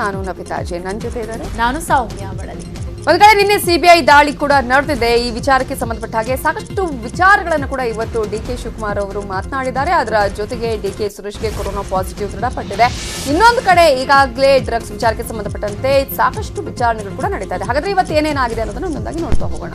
ನಾನು ನವಿತಾಜೆ ನನ್ನ ಜೊತೆ ಇದ್ದಾರೆ? ನಾನು ಸೌಮ್ಯ ಬಳಲಿ ಒಂದ್ ಕಡೆ ನಿನ್ನೆ ಸಿಬಿಐ ದಾಳಿ ಕೂಡ ನಡೆದಿದೆ. ಈ ವಿಚಾರಕ್ಕೆ ಸಂಬಂಧಪಟ್ಟ ಹಾಗೆ ಸಾಕಷ್ಟು ವಿಚಾರಗಳನ್ನು ಕೂಡ ಇವತ್ತು ಡಿ ಕೆ ಶಿವಕುಮಾರ್ ಅವರು ಮಾತನಾಡಿದ್ದಾರೆ. ಅದರ ಜೊತೆಗೆ ಡಿ ಕೆ ಸುರೇಶ್ಗೆ ಕೊರೋನಾ ಪಾಸಿಟಿವ್ ದೃಢಪಟ್ಟಿದೆ. ಇನ್ನೊಂದು ಕಡೆ ಈಗಾಗಲೇ ಡ್ರಗ್ಸ್ ವಿಚಾರಕ್ಕೆ ಸಂಬಂಧಪಟ್ಟಂತೆ ಸಾಕಷ್ಟು ವಿಚಾರಣೆಗಳು ಕೂಡ ನಡೀತಾ ಇದೆ. ಹಾಗಾದ್ರೆ ಇವತ್ತು ಏನೇನಾಗಿದೆ ಅನ್ನೋದನ್ನು ಒಂದೊಂದಾಗಿ ನೋಡ್ತಾ ಹೋಗೋಣ.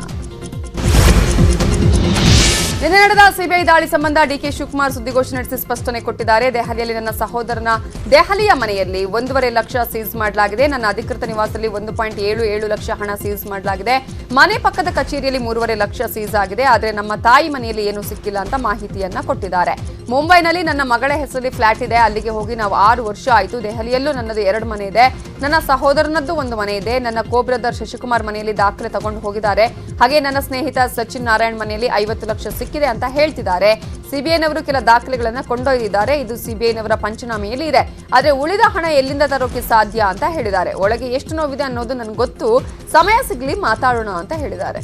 ನಿನ್ನೆ ನಡೆದ ಸಿಬಿಐ ದಾಳಿ ಸಂಬಂಧ ಡಿಕೆ ಶಿವಕುಮಾರ್ ಸುದ್ದಿಗೋಷ್ಠಿ ನಡೆಸಿ ಸ್ಪಷ್ಟನೆ ಕೊಟ್ಟಿದ್ದಾರೆ. ದೆಹಲಿಯಲ್ಲಿ ನನ್ನ ಸಹೋದರನ ದೆಹಲಿಯ ಮನೆಯಲ್ಲಿ ಒಂದೂವರೆ ಲಕ್ಷ ಸೀಸ್ ಮಾಡಲಾಗಿದೆ. ನನ್ನ ಅಧಿಕೃತ ನಿವಾಸದಲ್ಲಿ ಒಂದು ಪಾಯಿಂಟ್ ಏಳು ಏಳು ಲಕ್ಷ ಹಣ ಸೀಸ್ ಮಾಡಲಾಗಿದೆ. ಮನೆ ಪಕ್ಕದ ಕಚೇರಿಯಲ್ಲಿ ಮೂರುವರೆ ಲಕ್ಷ ಸೀಸ್ ಆಗಿದೆ. ಆದರೆ ನಮ್ಮ ತಾಯಿ ಮನೆಯಲ್ಲಿ ಏನೂ ಸಿಕ್ಕಿಲ್ಲ ಅಂತ ಮಾಹಿತಿಯನ್ನ ಕೊಟ್ಟಿದ್ದಾರೆ. ಮುಂಬೈನಲ್ಲಿ ನನ್ನ ಮಗಳ ಹೆಸರಲ್ಲಿ ಫ್ಲಾಟ್ ಇದೆ. ಅಲ್ಲಿಗೆ ಹೋಗಿ ನಾವು ಆರು ವರ್ಷ ಆಯಿತು. ದೆಹಲಿಯಲ್ಲೂ ನನ್ನದು ಎರಡು ಮನೆ ಇದೆ. ನನ್ನ ಸಹೋದರನದ್ದು ಒಂದು ಮನೆ ಇದೆ. ನನ್ನ ಕೋಬ್ರದರ್ ಶಶಿಕುಮಾರ್ ಮನೆಯಲ್ಲಿ ದಾಖಲೆ ತಗೊಂಡು ಹೋಗಿದ್ದಾರೆ. ಹಾಗೆ ನನ್ನ ಸ್ನೇಹಿತ ಸಚಿನ್ ನಾರಾಯಣ್ ಮನೆಯಲ್ಲಿ ಐವತ್ತು ಲಕ್ಷ ಸಿಕ್ಕಿದೆ ಅಂತ ಹೇಳ್ತಿದ್ದಾರೆ. ಸಿಬಿಐನವರು ಕೆಲ ದಾಖಲೆಗಳನ್ನ ಕೊಂಡೊಯ್ದಿದ್ದಾರೆ. ಇದು ಸಿಬಿಐನವರ ಪಂಚನಾಮೆಯಲ್ಲಿ ಇದೆ. ಆದ್ರೆ ಉಳಿದ ಹಣ ಎಲ್ಲಿಂದ ತರೋಕೆ ಸಾಧ್ಯ ಅಂತ ಹೇಳಿದ್ದಾರೆ. ಒಳಗೆ ಎಷ್ಟು ನೋವಿದೆ ಅನ್ನೋದು ನನಗೆ ಗೊತ್ತು. ಸಮಯ ಸಿಗ್ಲಿ ಮಾತಾಡೋಣ ಅಂತ ಹೇಳಿದ್ದಾರೆ.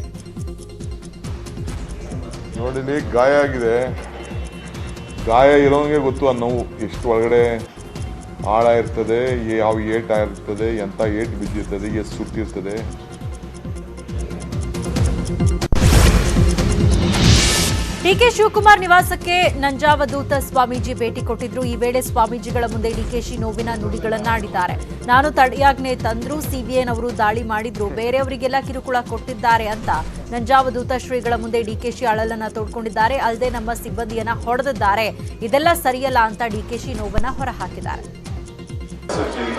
ನೋಡಿ ಗಾಯ ಆಗಿದೆ. ಗಾಯ ಇರೋನಿಗೆ ಗೊತ್ತು ಆ ನೋವು. ಎಷ್ಟು ಒಳಗಡೆ ಆಳ ಇರ್ತದೆ ಯಾವ ಏಟ್ ಆಗಿರ್ತದೆ ಎಂಥ ಏಟ್ ಬಿದ್ದಿರ್ತದೆ, ಎಷ್ಟು ಸುಟ್ಟಿರ್ತದೆ. ಡಿಕೆ ಶಿವಕುಮಾರ್ ನಿವಾಸಕ್ಕೆ ನಂಜಾವಧೂತ ಸ್ವಾಮೀಜಿ ಭೇಟಿ ಕೊಟ್ಟಿದ್ರು. ಈ ವೇಳೆ ಸ್ವಾಮೀಜಿಗಳ ಮುಂದೆ ಡಿಕೆಶಿ ನೋವಿನ ನುಡಿಗಳನ್ನಾಡಿದ್ದಾರೆ. ನಾನು ತಡೆಯಾಜ್ಞೆ ತಂದ್ರು ಸಿಬಿಐನವರು ದಾಳಿ ಮಾಡಿದ್ರು, ಬೇರೆಯವರಿಗೆಲ್ಲ ಕಿರುಕುಳ ಕೊಟ್ಟಿದ್ದಾರೆ ಅಂತ ನಂಜಾವಧೂತ ಶ್ರೀಗಳ ಮುಂದೆ ಡಿಕೆಶಿ ಅಳಲನ್ನ ತೋಡ್ಕೊಂಡಿದ್ದಾರೆ. ಅಲ್ಲದೆ ನಮ್ಮ ಸಿಬ್ಬಂದಿಯನ್ನ ಹೊಡೆದಿದ್ದಾರೆ. ಇದೆಲ್ಲ ಸರಿಯಲ್ಲ ಅಂತ ಡಿಕೆಶಿ ನೋವನ್ನ ಹೊರಹಾಕಿದ್ದಾರೆ. ಸಚಿನ್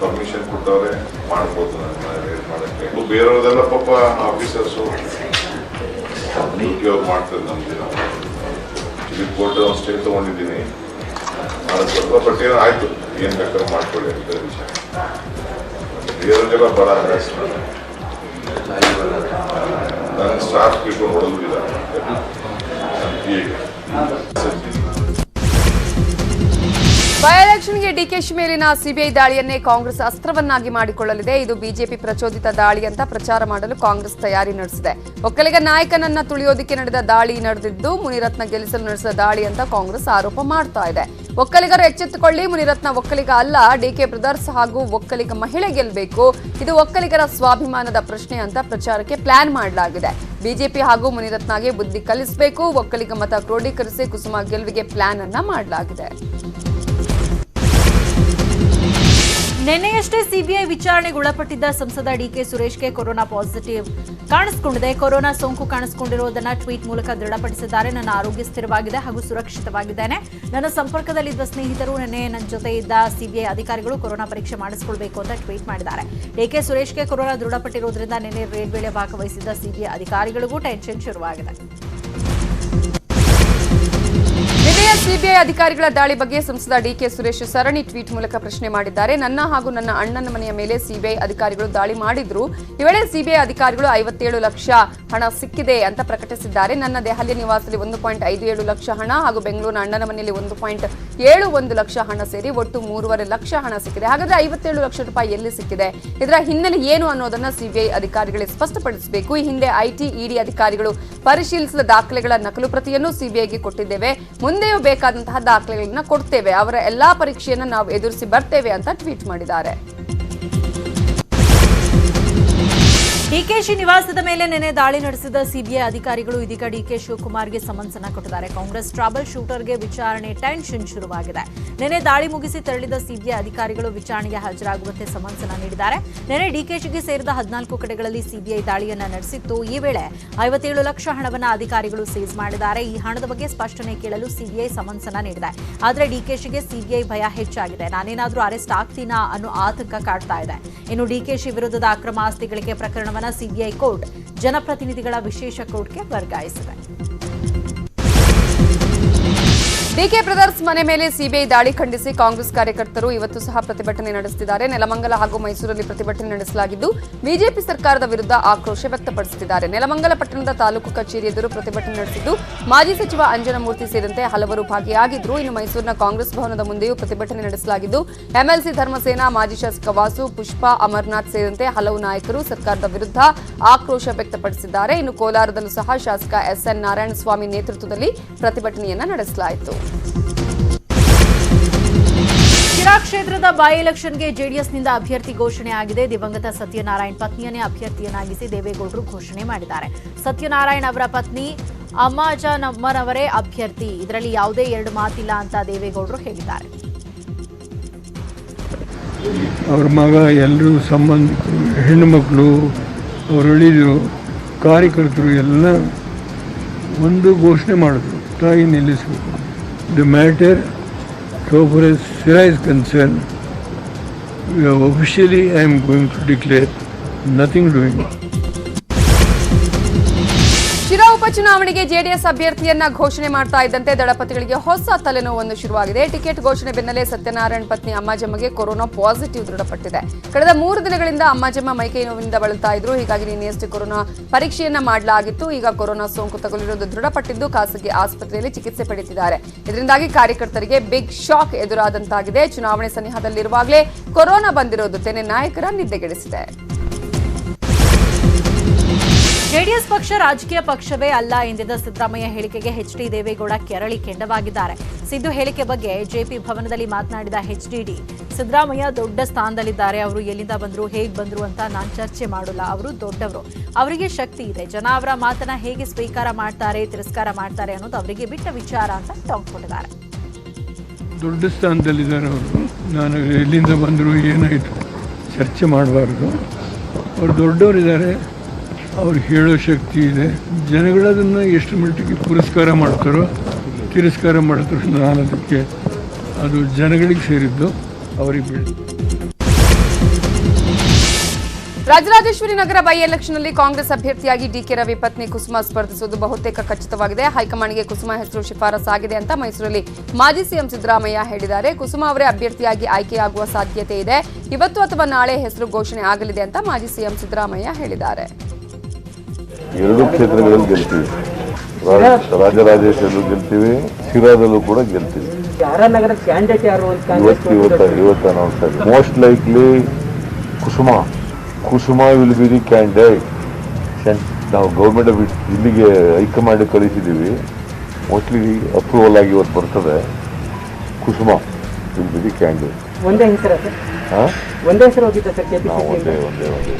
ಪರ್ಮಿಷನ್ ಕೊಟ್ಟವ್ರೆ ಮಾಡ್ಬೋದು ಮಾಡಕ್ಕೆ. ಬೇರೆಯವ್ರದೆಲ್ಲ ಪಾಪ ಆಫೀಸರ್ಸು ಉದ್ಯೋಗ ಮಾಡ್ತಾರೆ ದಿನ ಇಲ್ಲಿ ಕೋರ್ಟ್ ಒಂದು ಸ್ಟೇ ತೊಗೊಂಡಿದ್ದೀನಿ. ಸ್ವಲ್ಪ ಬಟ್ ಏನೋ ಆಯ್ತು. ಏನು ಬೇಕಾದ್ರೂ ಮಾಡ್ಕೊಳ್ಳಿ ಅಂತ ವಿಷಯ. ಬೇರೆಯವ್ರಿಗೆಲ್ಲ ಬಡ ಹರಾಸ್ ನನ್ನ ಸ್ಟಾಫ್ ಎಲೆಕ್ಷನ್ಗೆ ಡಿಕೆಶಿ ಮೇಲಿನ ಸಿಬಿಐ ದಾಳಿಯನ್ನೇ ಕಾಂಗ್ರೆಸ್ ಅಸ್ತ್ರವನ್ನಾಗಿ ಮಾಡಿಕೊಳ್ಳಲಿದೆ. ಇದು ಬಿಜೆಪಿ ಪ್ರಚೋದಿತ ದಾಳಿ ಅಂತ ಪ್ರಚಾರ ಮಾಡಲು ಕಾಂಗ್ರೆಸ್ ತಯಾರಿ ನಡೆಸಿದೆ. ಒಕ್ಕಲಿಗ ನಾಯಕನನ್ನ ತುಳಿಯೋದಿಕ್ಕೆ ನಡೆದ ದಾಳಿ ನಡೆದಿದ್ದು, ಮುನಿರತ್ನ ಗೆಲ್ಲಿಸಲು ನಡೆಸಿದ ದಾಳಿ ಅಂತ ಕಾಂಗ್ರೆಸ್ ಆರೋಪ ಮಾಡ್ತಾ ಇದೆ. ಒಕ್ಕಲಿಗರು ಎಚ್ಚೆತ್ತುಕೊಳ್ಳಿ, ಮುನಿರತ್ನ ಒಕ್ಕಲಿಗ ಅಲ್ಲ, ಡಿಕೆ ಬ್ರದರ್ಸ್ ಹಾಗೂ ಒಕ್ಕಲಿಗ ಮಹಿಳೆ ಗೆಲ್ಲಬೇಕು ಇದು ಒಕ್ಕಲಿಗರ ಸ್ವಾಭಿಮಾನದ ಪ್ರಶ್ನೆ ಅಂತ ಪ್ರಚಾರಕ್ಕೆ ಪ್ಲಾನ್ ಮಾಡಲಾಗಿದೆ. ಬಿಜೆಪಿ ಹಾಗೂ ಮುನಿರತ್ನಗೆ ಬುದ್ಧಿ ಕಲಿಸಬೇಕು, ಒಕ್ಕಲಿಗ ಮತ ಕ್ರೋಢೀಕರಿಸಿ ಕುಸುಮ ಗೆಲುವಿಗೆ ಪ್ಲಾನ್ ಅನ್ನ ಮಾಡಲಾಗಿದೆ. ನಿನ್ನೆಯಷ್ಟೇ ಸಿಬಿಐ ವಿಚಾರಣೆಗೆ ಒಳಪಟ್ಟಿದ್ದ ಸಂಸದ ಡಿಕೆ ಸುರೇಶ್ಗೆ ಕೊರೋನಾ ಪಾಸಿಟಿವ್ ಕಾಣಿಸಿಕೊಂಡಿದೆ. ಕೊರೋನಾ ಸೋಂಕು ಕಾಣಿಸಿಕೊಂಡಿರುವುದನ್ನು ಟ್ವೀಟ್ ಮೂಲಕ ದೃಢಪಡಿಸಿದ್ದಾರೆ. ನನ್ನ ಆರೋಗ್ಯ ಸ್ಥಿರವಾಗಿದೆ ಹಾಗೂ ಸುರಕ್ಷಿತವಾಗಿದ್ದೇನೆ. ನನ್ನ ಸಂಪರ್ಕದಲ್ಲಿದ್ದ ಸ್ನೇಹಿತರು, ನಿನ್ನೆ ನನ್ನ ಜೊತೆ ಇದ್ದ ಸಿಬಿಐ ಅಧಿಕಾರಿಗಳು ಕೊರೋನಾ ಪರೀಕ್ಷೆ ಮಾಡಿಸಿಕೊಳ್ಬೇಕು ಅಂತ ಟ್ವೀಟ್ ಮಾಡಿದ್ದಾರೆ. ಡಿಕೆ ಸುರೇಶ್ಗೆ ಕೊರೋನಾ ದೃಢಪಟ್ಟಿರುವುದರಿಂದ ನಿನ್ನೆ ರೇಡ್ ವೇಳೆ ಭಾಗವಹಿಸಿದ್ದ ಸಿಬಿಐ ಅಧಿಕಾರಿಗಳಿಗೂ ಟೆನ್ಷನ್ ಶುರುವಾಗಿದೆ. ಸಿಬಿಐ ಅಧಿಕಾರಿಗಳ ದಾಳಿ ಬಗ್ಗೆ ಸಂಸದ ಡಿಕೆ ಸುರೇಶ್ ಸರಣಿ ಟ್ವೀಟ್ ಮೂಲಕ ಪ್ರಶ್ನೆ ಮಾಡಿದ್ದಾರೆ. ನನ್ನ ಹಾಗೂ ನನ್ನ ಅಣ್ಣನ ಮನೆಯ ಮೇಲೆ ಸಿಬಿಐ ಅಧಿಕಾರಿಗಳು ದಾಳಿ ಮಾಡಿದ್ರು. ಈ ವೇಳೆ ಸಿಬಿಐ ಅಧಿಕಾರಿಗಳು ಐವತ್ತೇಳು ಲಕ್ಷ ಹಣ ಸಿಕ್ಕಿದೆ ಅಂತ ಪ್ರಕಟಿಸಿದ್ದಾರೆ. ನನ್ನ ದೆಹಲಿ ನಿವಾಸದಲ್ಲಿ ಒಂದು ಪಾಯಿಂಟ್ ಐದು ಏಳು ಲಕ್ಷ ಹಣ ಹಾಗೂ ಬೆಂಗಳೂರಿನ ಅಣ್ಣನ ಮನೆಯಲ್ಲಿ ಒಂದು ಪಾಯಿಂಟ್ ಏಳು ಒಂದು ಲಕ್ಷ ಹಣ ಸೇರಿ ಒಟ್ಟು ಮೂರುವರೆ ಲಕ್ಷ ಹಣ ಸಿಕ್ಕಿದೆ. ಹಾಗಾದ್ರೆ ಐವತ್ತೇಳು ಲಕ್ಷ ರೂಪಾಯಿ ಎಲ್ಲಿ ಸಿಕ್ಕಿದೆ? ಇದರ ಹಿನ್ನೆಲೆ ಏನು ಅನ್ನೋದನ್ನ ಸಿಬಿಐ ಅಧಿಕಾರಿಗಳಿಗೆ ಸ್ಪಷ್ಟಪಡಿಸಬೇಕು. ಈ ಹಿಂದೆ ಐಟಿ ಇಡಿ ಅಧಿಕಾರಿಗಳು ಪರಿಶೀಲಿಸಿದ ದಾಖಲೆಗಳ ನಕಲು ಪ್ರತಿಯನ್ನು ಸಿಬಿಐಗೆ ಕೊಟ್ಟಿದ್ದೇವೆ. ಮುಂದೆಯೂ ಬೇಕಾದಂತಹ ದಾಖಲೆಗಳನ್ನ ಕೊಡ್ತೇವೆ. ಅವರ ಎಲ್ಲಾ ಪರೀಕ್ಷೆಯನ್ನ ನಾವು ಎದುರಿಸಿ ಬರ್ತೇವೆ ಅಂತ ಟ್ವೀಟ್ ಮಾಡಿದ್ದಾರೆ. ಡಿಕೆಶಿ ನಿವಾಸದ ಮೇಲೆ ನಿನ್ನೆ ದಾಳಿ ನಡೆಸಿದ ಸಿಬಿಐ ಅಧಿಕಾರಿಗಳು ಇದೀಗ ಡಿಕೆ ಶಿವಕುಮಾರ್ಗೆ ಸಮನ್ಸ್ ಅನ್ನ ಕೊಟ್ಟಿದ್ದಾರೆ. ಕಾಂಗ್ರೆಸ್ ಟ್ರಾಬಲ್ ಶೂಟರ್ಗೆ ವಿಚಾರಣೆ ಟೆನ್ಷನ್ ಶುರುವಾಗಿದೆ. ನಿನ್ನೆ ದಾಳಿ ಮುಗಿಸಿ ತೆರಳಿದ ಸಿಬಿಐ ಅಧಿಕಾರಿಗಳು ವಿಚಾರಣೆಗೆ ಹಾಜರಾಗುವಂತೆ ಸಮನ್ಸ್ ಅನ್ನ ನೀಡಿದ್ದಾರೆ. ನಿನ್ನೆ ಡಿಕೆಶಿಗೆ ಸೇರಿದ ಹದಿನಾಲ್ಕು ಕಡೆಗಳಲ್ಲಿ ಸಿಬಿಐ ದಾಳಿಯನ್ನ ನಡೆಸಿತ್ತು. ಈ ವೇಳೆ ಐವತ್ತೇಳು ಲಕ್ಷ ಹಣವನ್ನ ಅಧಿಕಾರಿಗಳು ಸೀಸ್ ಮಾಡಿದ್ದಾರೆ. ಈ ಹಣದ ಬಗ್ಗೆ ಸ್ಪಷ್ಟನೆ ಕೇಳಲು ಸಿಬಿಐ ಸಮನ್ಸ್ ಅನ್ನ ನೀಡಿದೆ. ಆದರೆ ಡಿಕೆಶಿಗೆ ಸಿಬಿಐ ಭಯ ಹೆಚ್ಚಾಗಿದೆ. ನಾನೇನಾದರೂ ಅರೆಸ್ಟ್ ಆಗ್ತೀನಾ ಅನ್ನೋ ಆತಂಕ ಕಾಡ್ತಾ ಇದೆ. ಇನ್ನು ಡಿಕೆಶಿ ವಿರುದ್ಧದ ಅಕ್ರಮ ಆಸ್ತಿ ಗಳಿಕೆ ಪ್ರಕರಣವನ್ನ ಸಿಬಿಐ ಕೋರ್ಟ್ ಜನಪ್ರತಿನಿಧಿಗಳ ವಿಶೇಷ ಕೋರ್ಟ್ಗೆ ವರ್ಗಾಯಿಸಿದೆ. ಡಿಕೆ ಬ್ರದರ್ಸ್ ಮನೆ ಮೇಲೆ ಸಿಬಿಐ ದಾಳಿ ಖಂಡಿಸಿ ಕಾಂಗ್ರೆಸ್ ಕಾರ್ಯಕರ್ತರು ಇವತ್ತು ಸಹ ಪ್ರತಿಭಟನೆ ನಡೆಸುತ್ತಿದ್ದಾರೆ. ನೆಲಮಂಗಲ ಹಾಗೂ ಮೈಸೂರಲ್ಲಿ ಪ್ರತಿಭಟನೆ ನಡೆಸಲಾಗಿದ್ದು, ಬಿಜೆಪಿ ಸರ್ಕಾರದ ವಿರುದ್ಧ ಆಕ್ರೋಶ ವ್ಯಕ್ತಪಡಿಸುತ್ತಿದ್ದಾರೆ. ನೆಲಮಂಗಲ ಪಟ್ಟಣದ ತಾಲೂಕು ಕಚೇರಿ ಎದುರು ಪ್ರತಿಭಟನೆ ನಡೆಸಿದ್ದು, ಮಾಜಿ ಸಚಿವ ಅಂಜನಮೂರ್ತಿ ಸೇರಿದಂತೆ ಹಲವರು ಭಾಗಿಯಾಗಿದ್ದರು ಇನ್ನು ಮೈಸೂರಿನ ಕಾಂಗ್ರೆಸ್ ಭವನದ ಮುಂದೆಯೂ ಪ್ರತಿಭಟನೆ ನಡೆಸಲಾಗಿದ್ದು, ಎಂಎಲ್ಸಿ ಧರ್ಮಸೇನಾ, ಮಾಜಿ ಶಾಸಕ ವಾಸು, ಪುಷ್ಪಾ, ಅಮರ್ನಾಥ್ ಸೇರಿದಂತೆ ಹಲವು ನಾಯಕರು ಸರ್ಕಾರದ ವಿರುದ್ಧ ಆಕ್ರೋಶ ವ್ಯಕ್ತಪಡಿಸಿದ್ದಾರೆ. ಇನ್ನು ಕೋಲಾರದಲ್ಲೂ ಸಹ ಶಾಸಕ ಎಸ್ಎನ್ ನಾರಾಯಣಸ್ವಾಮಿ ನೇತೃತ್ವದಲ್ಲಿ ಪ್ರತಿಭಟನೆಯನ್ನು ನಡೆಸಲಾಯಿತು. ಶಿರಾ ಕ್ಷೇತ್ರದ ಬೈ ಎಲೆಕ್ಷನ್ಗೆ ಜೆಡಿಎಸ್ನಿಂದ ಅಭ್ಯರ್ಥಿ ಘೋಷಣೆ ಆಗಿದೆ. ದಿವಂಗತ ಸತ್ಯನಾರಾಯಣ್ ಪತ್ನಿಯನ್ನೇ ಅಭ್ಯರ್ಥಿಯನ್ನಾಗಿಸಿ ದೇವೇಗೌಡರು ಘೋಷಣೆ ಮಾಡಿದ್ದಾರೆ. ಸತ್ಯನಾರಾಯಣ್ ಅವರ ಪತ್ನಿ ಅಮ್ಮಾಜನಮ್ಮನವರೇ ಅಭ್ಯರ್ಥಿ. ಇದರಲ್ಲಿ ಯಾವುದೇ ಎರಡು ಮಾತಿಲ್ಲ ಅಂತ ದೇವೇಗೌಡರು ಹೇಳಿದ್ದಾರೆ. ಅವ್ರ ಮಗ ಎಲ್ಲರೂ ಸಂಬಂಧಿಕರು ಹೆಣ್ಣುಮಕ್ಕಳು ಅವರು ಅಳಿದರು ಕಾರ್ಯಕರ್ತರು ಎಲ್ಲ ಒಂದು ಘೋಷಣೆ ಮಾಡಿದ್ರು. ತಾಯಿ ನಿಲ್ಲಿಸಬೇಕು. the matter so far as Sira is concerned, officially I am going to declare nothing doing. ಉಪಚುನಾವಣೆಗೆ ಜೆಡಿಎಸ್ ಅಭ್ಯರ್ಥಿಯನ್ನ ಘೋಷಣೆ ಮಾಡ್ತಾ ಇದ್ದಂತೆ ದಳಪತಿಗಳಿಗೆ ಹೊಸ ತಲೆನೋವೊಂದು ಶುರುವಾಗಿದೆ. ಟಿಕೆಟ್ ಘೋಷಣೆ ಬೆನ್ನಲ್ಲೇ ಸತ್ಯನಾರಾಯಣ ಪತ್ನಿ ಅಮ್ಮಾಜಮ್ಮಗೆ ಕೊರೋನಾ ಪಾಸಿಟಿವ್ ದೃಢಪಟ್ಟಿದೆ. ಕಳೆದ ಮೂರು ದಿನಗಳಿಂದ ಅಮ್ಮಾಜಮ್ಮ ಮೈಕೈ ನೋವಿನಿಂದ ಬಳಲ್ತಾ ಇದ್ರು. ಹೀಗಾಗಿ ನಿನ್ನೆಯಷ್ಟೇ ಕೊರೋನಾ ಪರೀಕ್ಷೆಯನ್ನ ಮಾಡಲಾಗಿತ್ತು. ಈಗ ಕೊರೋನಾ ಸೋಂಕು ತಗುಲಿರುವುದು ದೃಢಪಟ್ಟಿದ್ದು ಖಾಸಗಿ ಆಸ್ಪತ್ರೆಯಲ್ಲಿ ಚಿಕಿತ್ಸೆ ಪಡೆಯುತ್ತಿದ್ದಾರೆ ಇದರಿಂದಾಗಿ ಕಾರ್ಯಕರ್ತರಿಗೆ ಬಿಗ್ ಶಾಕ್ ಎದುರಾದಂತಾಗಿದೆ. ಚುನಾವಣೆ ಸನಿಹದಲ್ಲಿರುವಾಗಲೇ ಕೊರೋನಾ ಬಂದಿರೋದು ತೆನೆ ನಾಯಕರ ನಿದ್ದೆಗೆಡಿಸಿದೆ. ಜೆಡಿಎಸ್ ಪಕ್ಷ ರಾಜಕೀಯ ಪಕ್ಷವೇ ಅಲ್ಲ ಎಂದಿದ್ದ ಸಿದ್ದರಾಮಯ್ಯ ಹೇಳಿಕೆಗೆ ಎಚ್ ಡಿ ದೇವೇಗೌಡ ಕೆರಳಿ ಕೆಂಡವಾಗಿದ್ದಾರೆ. ಸಿದ್ದು ಹೇಳಿಕೆ ಬಗ್ಗೆ ಜೆಪಿ ಭವನದಲ್ಲಿ ಮಾತನಾಡಿದ ಎಚ್ಡಿಡಿ ಸಿದ್ದರಾಮಯ್ಯ ದೊಡ್ಡ ಸ್ಥಾನದಲ್ಲಿದ್ದಾರೆ. ಅವರು ಎಲ್ಲಿಂದ ಬಂದರು, ಹೇಗೆ ಬಂದರು ಅಂತ ನಾನು ಚರ್ಚೆ ಮಾಡೋಲ್ಲ. ಅವರು ದೊಡ್ಡವರು. ಅವರಿಗೆ ಶಕ್ತಿ ಇದೆ. ಜನ ಅವರ ಮಾತನ್ನ ಹೇಗೆ ಸ್ವೀಕಾರ ಮಾಡ್ತಾರೆ, ತಿರಸ್ಕಾರ ಮಾಡ್ತಾರೆ ಅನ್ನೋದು ಅವರಿಗೆ ಬಿಟ್ಟ ವಿಚಾರ ಅಂತ ಟಾಂಗ್ ಕೊಟ್ಟಿದ್ದಾರೆ ದೊಡ್ಡ ಸ್ಥಾನದಲ್ಲಿದ್ದಾರೆ ಅವರು. ನಾನು ಎಲ್ಲಿಂದ ಬಂದರು, ಏನಾಯಿತು, ಚರ್ಚೆ ಮಾಡಬಾರ್ದು. ಅವರು ದೊಡ್ಡವರಿದ್ದಾರೆ. ಅವ್ರು ಹೇಳೋ ಶಕ್ತಿ ಇದೆ. ಜನಗಳದನ್ನು ಎಷ್ಟು ಮಟ್ಟಿಗೆ ಪುರಸ್ಕಾರ ಮಾಡ್ತಾರೋ, ತಿರಸ್ಕಾರ ಮಾಡ್ತಾರೋ ನಾನು ಅದಕ್ಕೆ ಅದು ಜನಗಳಿಗೆ ಸೇರಿದ್ದು ಅವರಿಗೆ ರಾಜರಾಜೇಶ್ವರಿ ನಗರ ಬೈ ಎಲೆಕ್ಷನ್ನಲ್ಲಿ ಕಾಂಗ್ರೆಸ್ ಅಭ್ಯರ್ಥಿಯಾಗಿ ಡಿಕೆ ರವಿ ಪತ್ನಿ ಕುಸುಮಾ ಸ್ಪರ್ಧಿಸುವುದು ಬಹುತೇಕ ಖಚಿತವಾಗಿದೆ. ಹೈಕಮಾಂಡ್ಗೆ ಕುಸುಮಾ ಹೆಸರು ಶಿಫಾರಸಾಗಿದೆ ಅಂತ ಮೈಸೂರಲ್ಲಿ ಮಾಜಿ ಸಿಎಂ ಸಿದ್ದರಾಮಯ್ಯ ಹೇಳಿದ್ದಾರೆ. ಕುಸುಮಾ ಅವರೇ ಅಭ್ಯರ್ಥಿಯಾಗಿ ಆಯ್ಕೆಯಾಗುವ ಸಾಧ್ಯತೆ ಇದೆ. ಇವತ್ತು ಅಥವಾ ನಾಳೆ ಹೆಸರು ಘೋಷಣೆ ಆಗಲಿದೆ ಅಂತ ಮಾಜಿ ಸಿಎಂ ಸಿದ್ದರಾಮಯ್ಯ ಹೇಳಿದ್ದಾರೆ. ಎರಡು ಕ್ಷೇತ್ರಗಳಲ್ಲಿ ಗೆಲ್ತೀವಿ. ರಾಜ- ರಾಜರಾಜೇಶ್ವರಲ್ಲೂ ಗೆಲ್ತೀವಿ ಶಿರಾದಲ್ಲೂ ಕೂಡ ಗೆಲ್ತೀವಿ. ಇವತ್ತು ಇವತ್ತು ಇವತ್ತು ಅನೌನ್ಸ್ ಆಗಿದೆ most likely Kusuma. Kusuma will be the candidate ನಾವು ಗೌರ್ಮೆಂಟ್ ಆಫ್ ಇಲ್ಲಿಗೆ ಹೈಕಮಾಂಡ್ ಕಳಿಸಿದ್ದೀವಿ ಮೋಸ್ಟ್ಲಿ ಅಪ್ರೂವಲ್ ಆಗಿ ಇವತ್ತು ಬರ್ತದೆ. Kusuma will be the candidate ಒಂದೇ ಹೆಸರು ಒಂದೇ ಒಂದೇ ಒಂದೇ.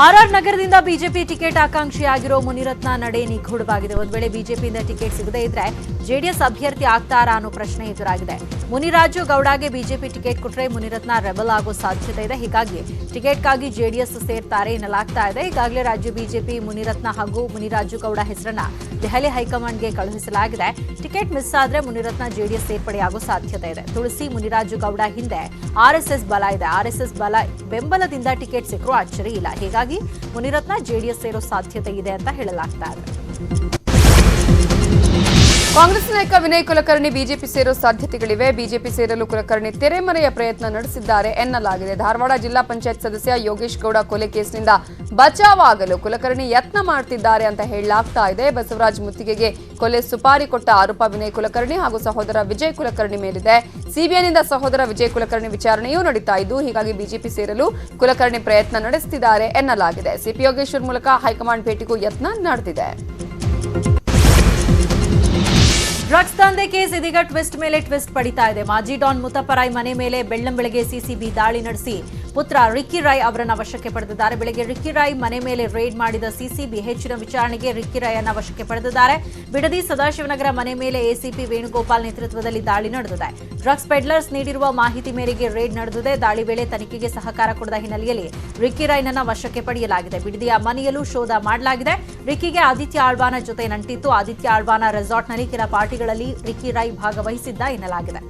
ಆರ್ಆರ್ ನಗರದಿಂದ ಬಿಜೆಪಿ ಟಿಕೆಟ್ ಆಕಾಂಕ್ಷಿಯಾಗಿರೋ ಮುನಿರತ್ನ ನಡೆ ನಿಗೂಢವಾಗಿದೆ. ಒಂದು ವೇಳೆ ಬಿಜೆಪಿಯಿಂದ ಟಿಕೆಟ್ ಸಿಗದೇ ಇದ್ರೆ ಜೆಡಿಎಸ್ ಅಭ್ಯರ್ಥಿ ಆಗ್ತಾರಾ ಅನ್ನೋ ಪ್ರಶ್ನೆ ಎದುರಾಗಿದೆ. ಮುನಿರಾಜು ಗೌಡಗೆ ಬಿಜೆಪಿ ಟಿಕೆಟ್ ಕೊಟ್ರೆ ಮುನಿರತ್ನ ರೆಬಲ್ ಆಗೋ ಸಾಧ್ಯತೆ ಇದೆ. ಹೀಗಾಗಿ ಟಿಕೆಟ್ಗಾಗಿ ಜೆಡಿಎಸ್ ಸೇರ್ತಾರೆ, ಎನ್ನಲಾಗ್ತಾ ಇದೆ. ಈಗಾಗಲೇ ರಾಜ್ಯ ಬಿಜೆಪಿ ಮುನಿರತ್ನ ಹಾಗೂ ಮುನಿರಾಜು ಗೌಡ ಹೆಸರನ್ನ ದೆಹಲಿ ಹೈಕಮಾಂಡ್ಗೆ ಕಳುಹಿಸಲಾಗಿದೆ. ಟಿಕೆಟ್ ಮಿಸ್ ಆದ್ರೆ ಮುನಿರತ್ನ ಜೆಡಿಎಸ್ ಸೇರ್ಪಡೆಯಾಗೋ ಸಾಧ್ಯತೆ ಇದೆ. ತುಳಸಿ ಮುನಿರಾಜು ಗೌಡ ಹಿಂದೆ ಆರ್ಎಸ್ಎಸ್ ಬಲ ಇದೆ. ಆರ್ಎಸ್ಎಸ್ ಬಲ ಬೆಂಬಲದಿಂದ ಟಿಕೆಟ್ ಸಿಕ್ಕರೂ ಅಚ್ಚರಿ ಇಲ್ಲ. ಹೀಗಾಗಿ ಮುನಿರತ್ನ ಜೆಡಿಎಸ್ ಸೇರೋ ಸಾಧ್ಯತೆ ಇದೆ ಅಂತ ಹೇಳಲಾಗ್ತಾ ಇದೆ. ಕಾಂಗ್ರೆಸ್ ನಾಯಕ ವಿನಯ್ ಕುಲಕರ್ಣಿ, ಬಿಜೆಪಿ ಸೇರೋ ಸಾಧ್ಯತೆಗಳಿವೆ. ಬಿಜೆಪಿ ಸೇರಲು ಕುಲಕರ್ಣಿ ತೆರೆಮರೆಯ ಪ್ರಯತ್ನ ನಡೆಸಿದ್ದಾರೆ ಎನ್ನಲಾಗಿದೆ. ಧಾರವಾಡ ಜಿಲ್ಲಾ ಪಂಚಾಯತ್ ಸದಸ್ಯ ಯೋಗೇಶ್ ಗೌಡ ಕೊಲೆ ಕೇಸ್ನಿಂದ ಬಚಾವಾಗಲು ಕುಲಕರ್ಣಿ ಯತ್ನ ಮಾಡ್ತಿದ್ದಾರೆ ಅಂತ ಹೇಳಲಾಗ್ತಾ ಇದೆ. ಬಸವರಾಜ್ ಮುತ್ತಿಗೆಗೆ ಕೊಲೆ ಸುಪಾರಿ ಕೊಟ್ಟ ಆರೋಪ ವಿನಯ್ ಕುಲಕರ್ಣಿ ಹಾಗೂ ಸಹೋದರ ವಿಜಯ್ ಕುಲಕರ್ಣಿ ಮೇಲಿದೆ. ಸಿಬಿಐನಿಂದ ಸಹೋದರ ವಿಜಯ್ ಕುಲಕರ್ಣಿ ವಿಚಾರಣೆಯೂ ನಡೀತಾ ಇದ್ದು, ಹೀಗಾಗಿ ಬಿಜೆಪಿ ಸೇರಲು ಕುಲಕರ್ಣಿ ಪ್ರಯತ್ನ ನಡೆಸುತ್ತಿದ್ದಾರೆ ಎನ್ನಲಾಗಿದೆ. ಸಿಪಿ ಯೋಗೇಶ್ವರ್ ಮೂಲಕ ಹೈಕಮಾಂಡ್ ಭೇಟಿಗೂ ಯತ್ನ ನಡೆದಿದೆ. ಡ್ರಗ್ಸ್ ದಂಧೆ ಕೇಸ್ ಇದೀಗ ಟ್ವಿಸ್ಟ್ ಮೇಲೆ ಟ್ವಿಸ್ಟ್ ಪಡಿತಾ ಇದೆ. ಮಾಜಿ ಡಾನ್ ಮುತ್ತಪ್ಪರಾಯ್ ಮನೆ ಮೇಲೆ ಬೆಳ್ಳಂಬೆಳಗ್ಗೆ ಸಿಸಿಬಿ ದಾಳಿ ನಡೆಸಿ ಪುತ್ರ ರಿಕ್ಕಿ ರಾಯ್ ಅವರನ್ನು ವಶಕ್ಕೆ ಪಡೆದಿದ್ದಾರೆ. ಬೆಳಗ್ಗೆ ರಿಕ್ಕಿ ರಾಯ್ ಮನೆ ಮೇಲೆ ರೇಡ್ ಮಾಡಿದ ಸಿಸಿಬಿ ಹೆಚ್ಚಿನ ವಿಚಾರಣೆಗೆ ರಿಕ್ಕಿ ರಾಯ್ ಅನ್ನ ವಶಕ್ಕೆ ಪಡೆದಿದ್ದಾರೆ. ಬಿಡದಿ ಸದಾಶಿವನಗರ ಮನೆ ಮೇಲೆ ಎಸಿಪಿ ವೇಣುಗೋಪಾಲ್ ನೇತೃತ್ವದಲ್ಲಿ ದಾಳಿ ನಡೆದಿದೆ. ಡ್ರಗ್ಸ್ ಪೆಡ್ಲರ್ಸ್ ನೀಡಿರುವ ಮಾಹಿತಿ ಮೇರೆಗೆ ರೇಡ್ ನಡೆದಿದೆ. ದಾಳಿ ವೇಳೆ ತನಿಖೆಗೆ ಸಹಕಾರ ಕೊಡದ ಹಿನ್ನೆಲೆಯಲ್ಲಿ ರಿಕ್ಕಿ ರಾಯ್ನನ್ನ ವಶಕ್ಕೆ ಪಡೆಯಲಾಗಿದೆ. ಬಿಡದಿಯ ಮನೆಯಲ್ಲೂ ಶೋಧ ಮಾಡಲಾಗಿದೆ. ರಿಕ್ಕಿಗೆ ಆದಿತ್ಯ ಆಳ್ವಾನ ಜೊತೆ ನಂಟಿತ್ತು. ಆದಿತ್ಯ ಆಳ್ವಾನ ರೆಸಾರ್ಟ್ನಲ್ಲಿ ಕೆಲ ಪಾರ್ಟಿಗಳಲ್ಲಿ ರಿಕ್ಕಿ ರಾಯ್ ಭಾಗವಹಿಸಿದ್ದ ಎನ್ನಲಾಗಿದೆ.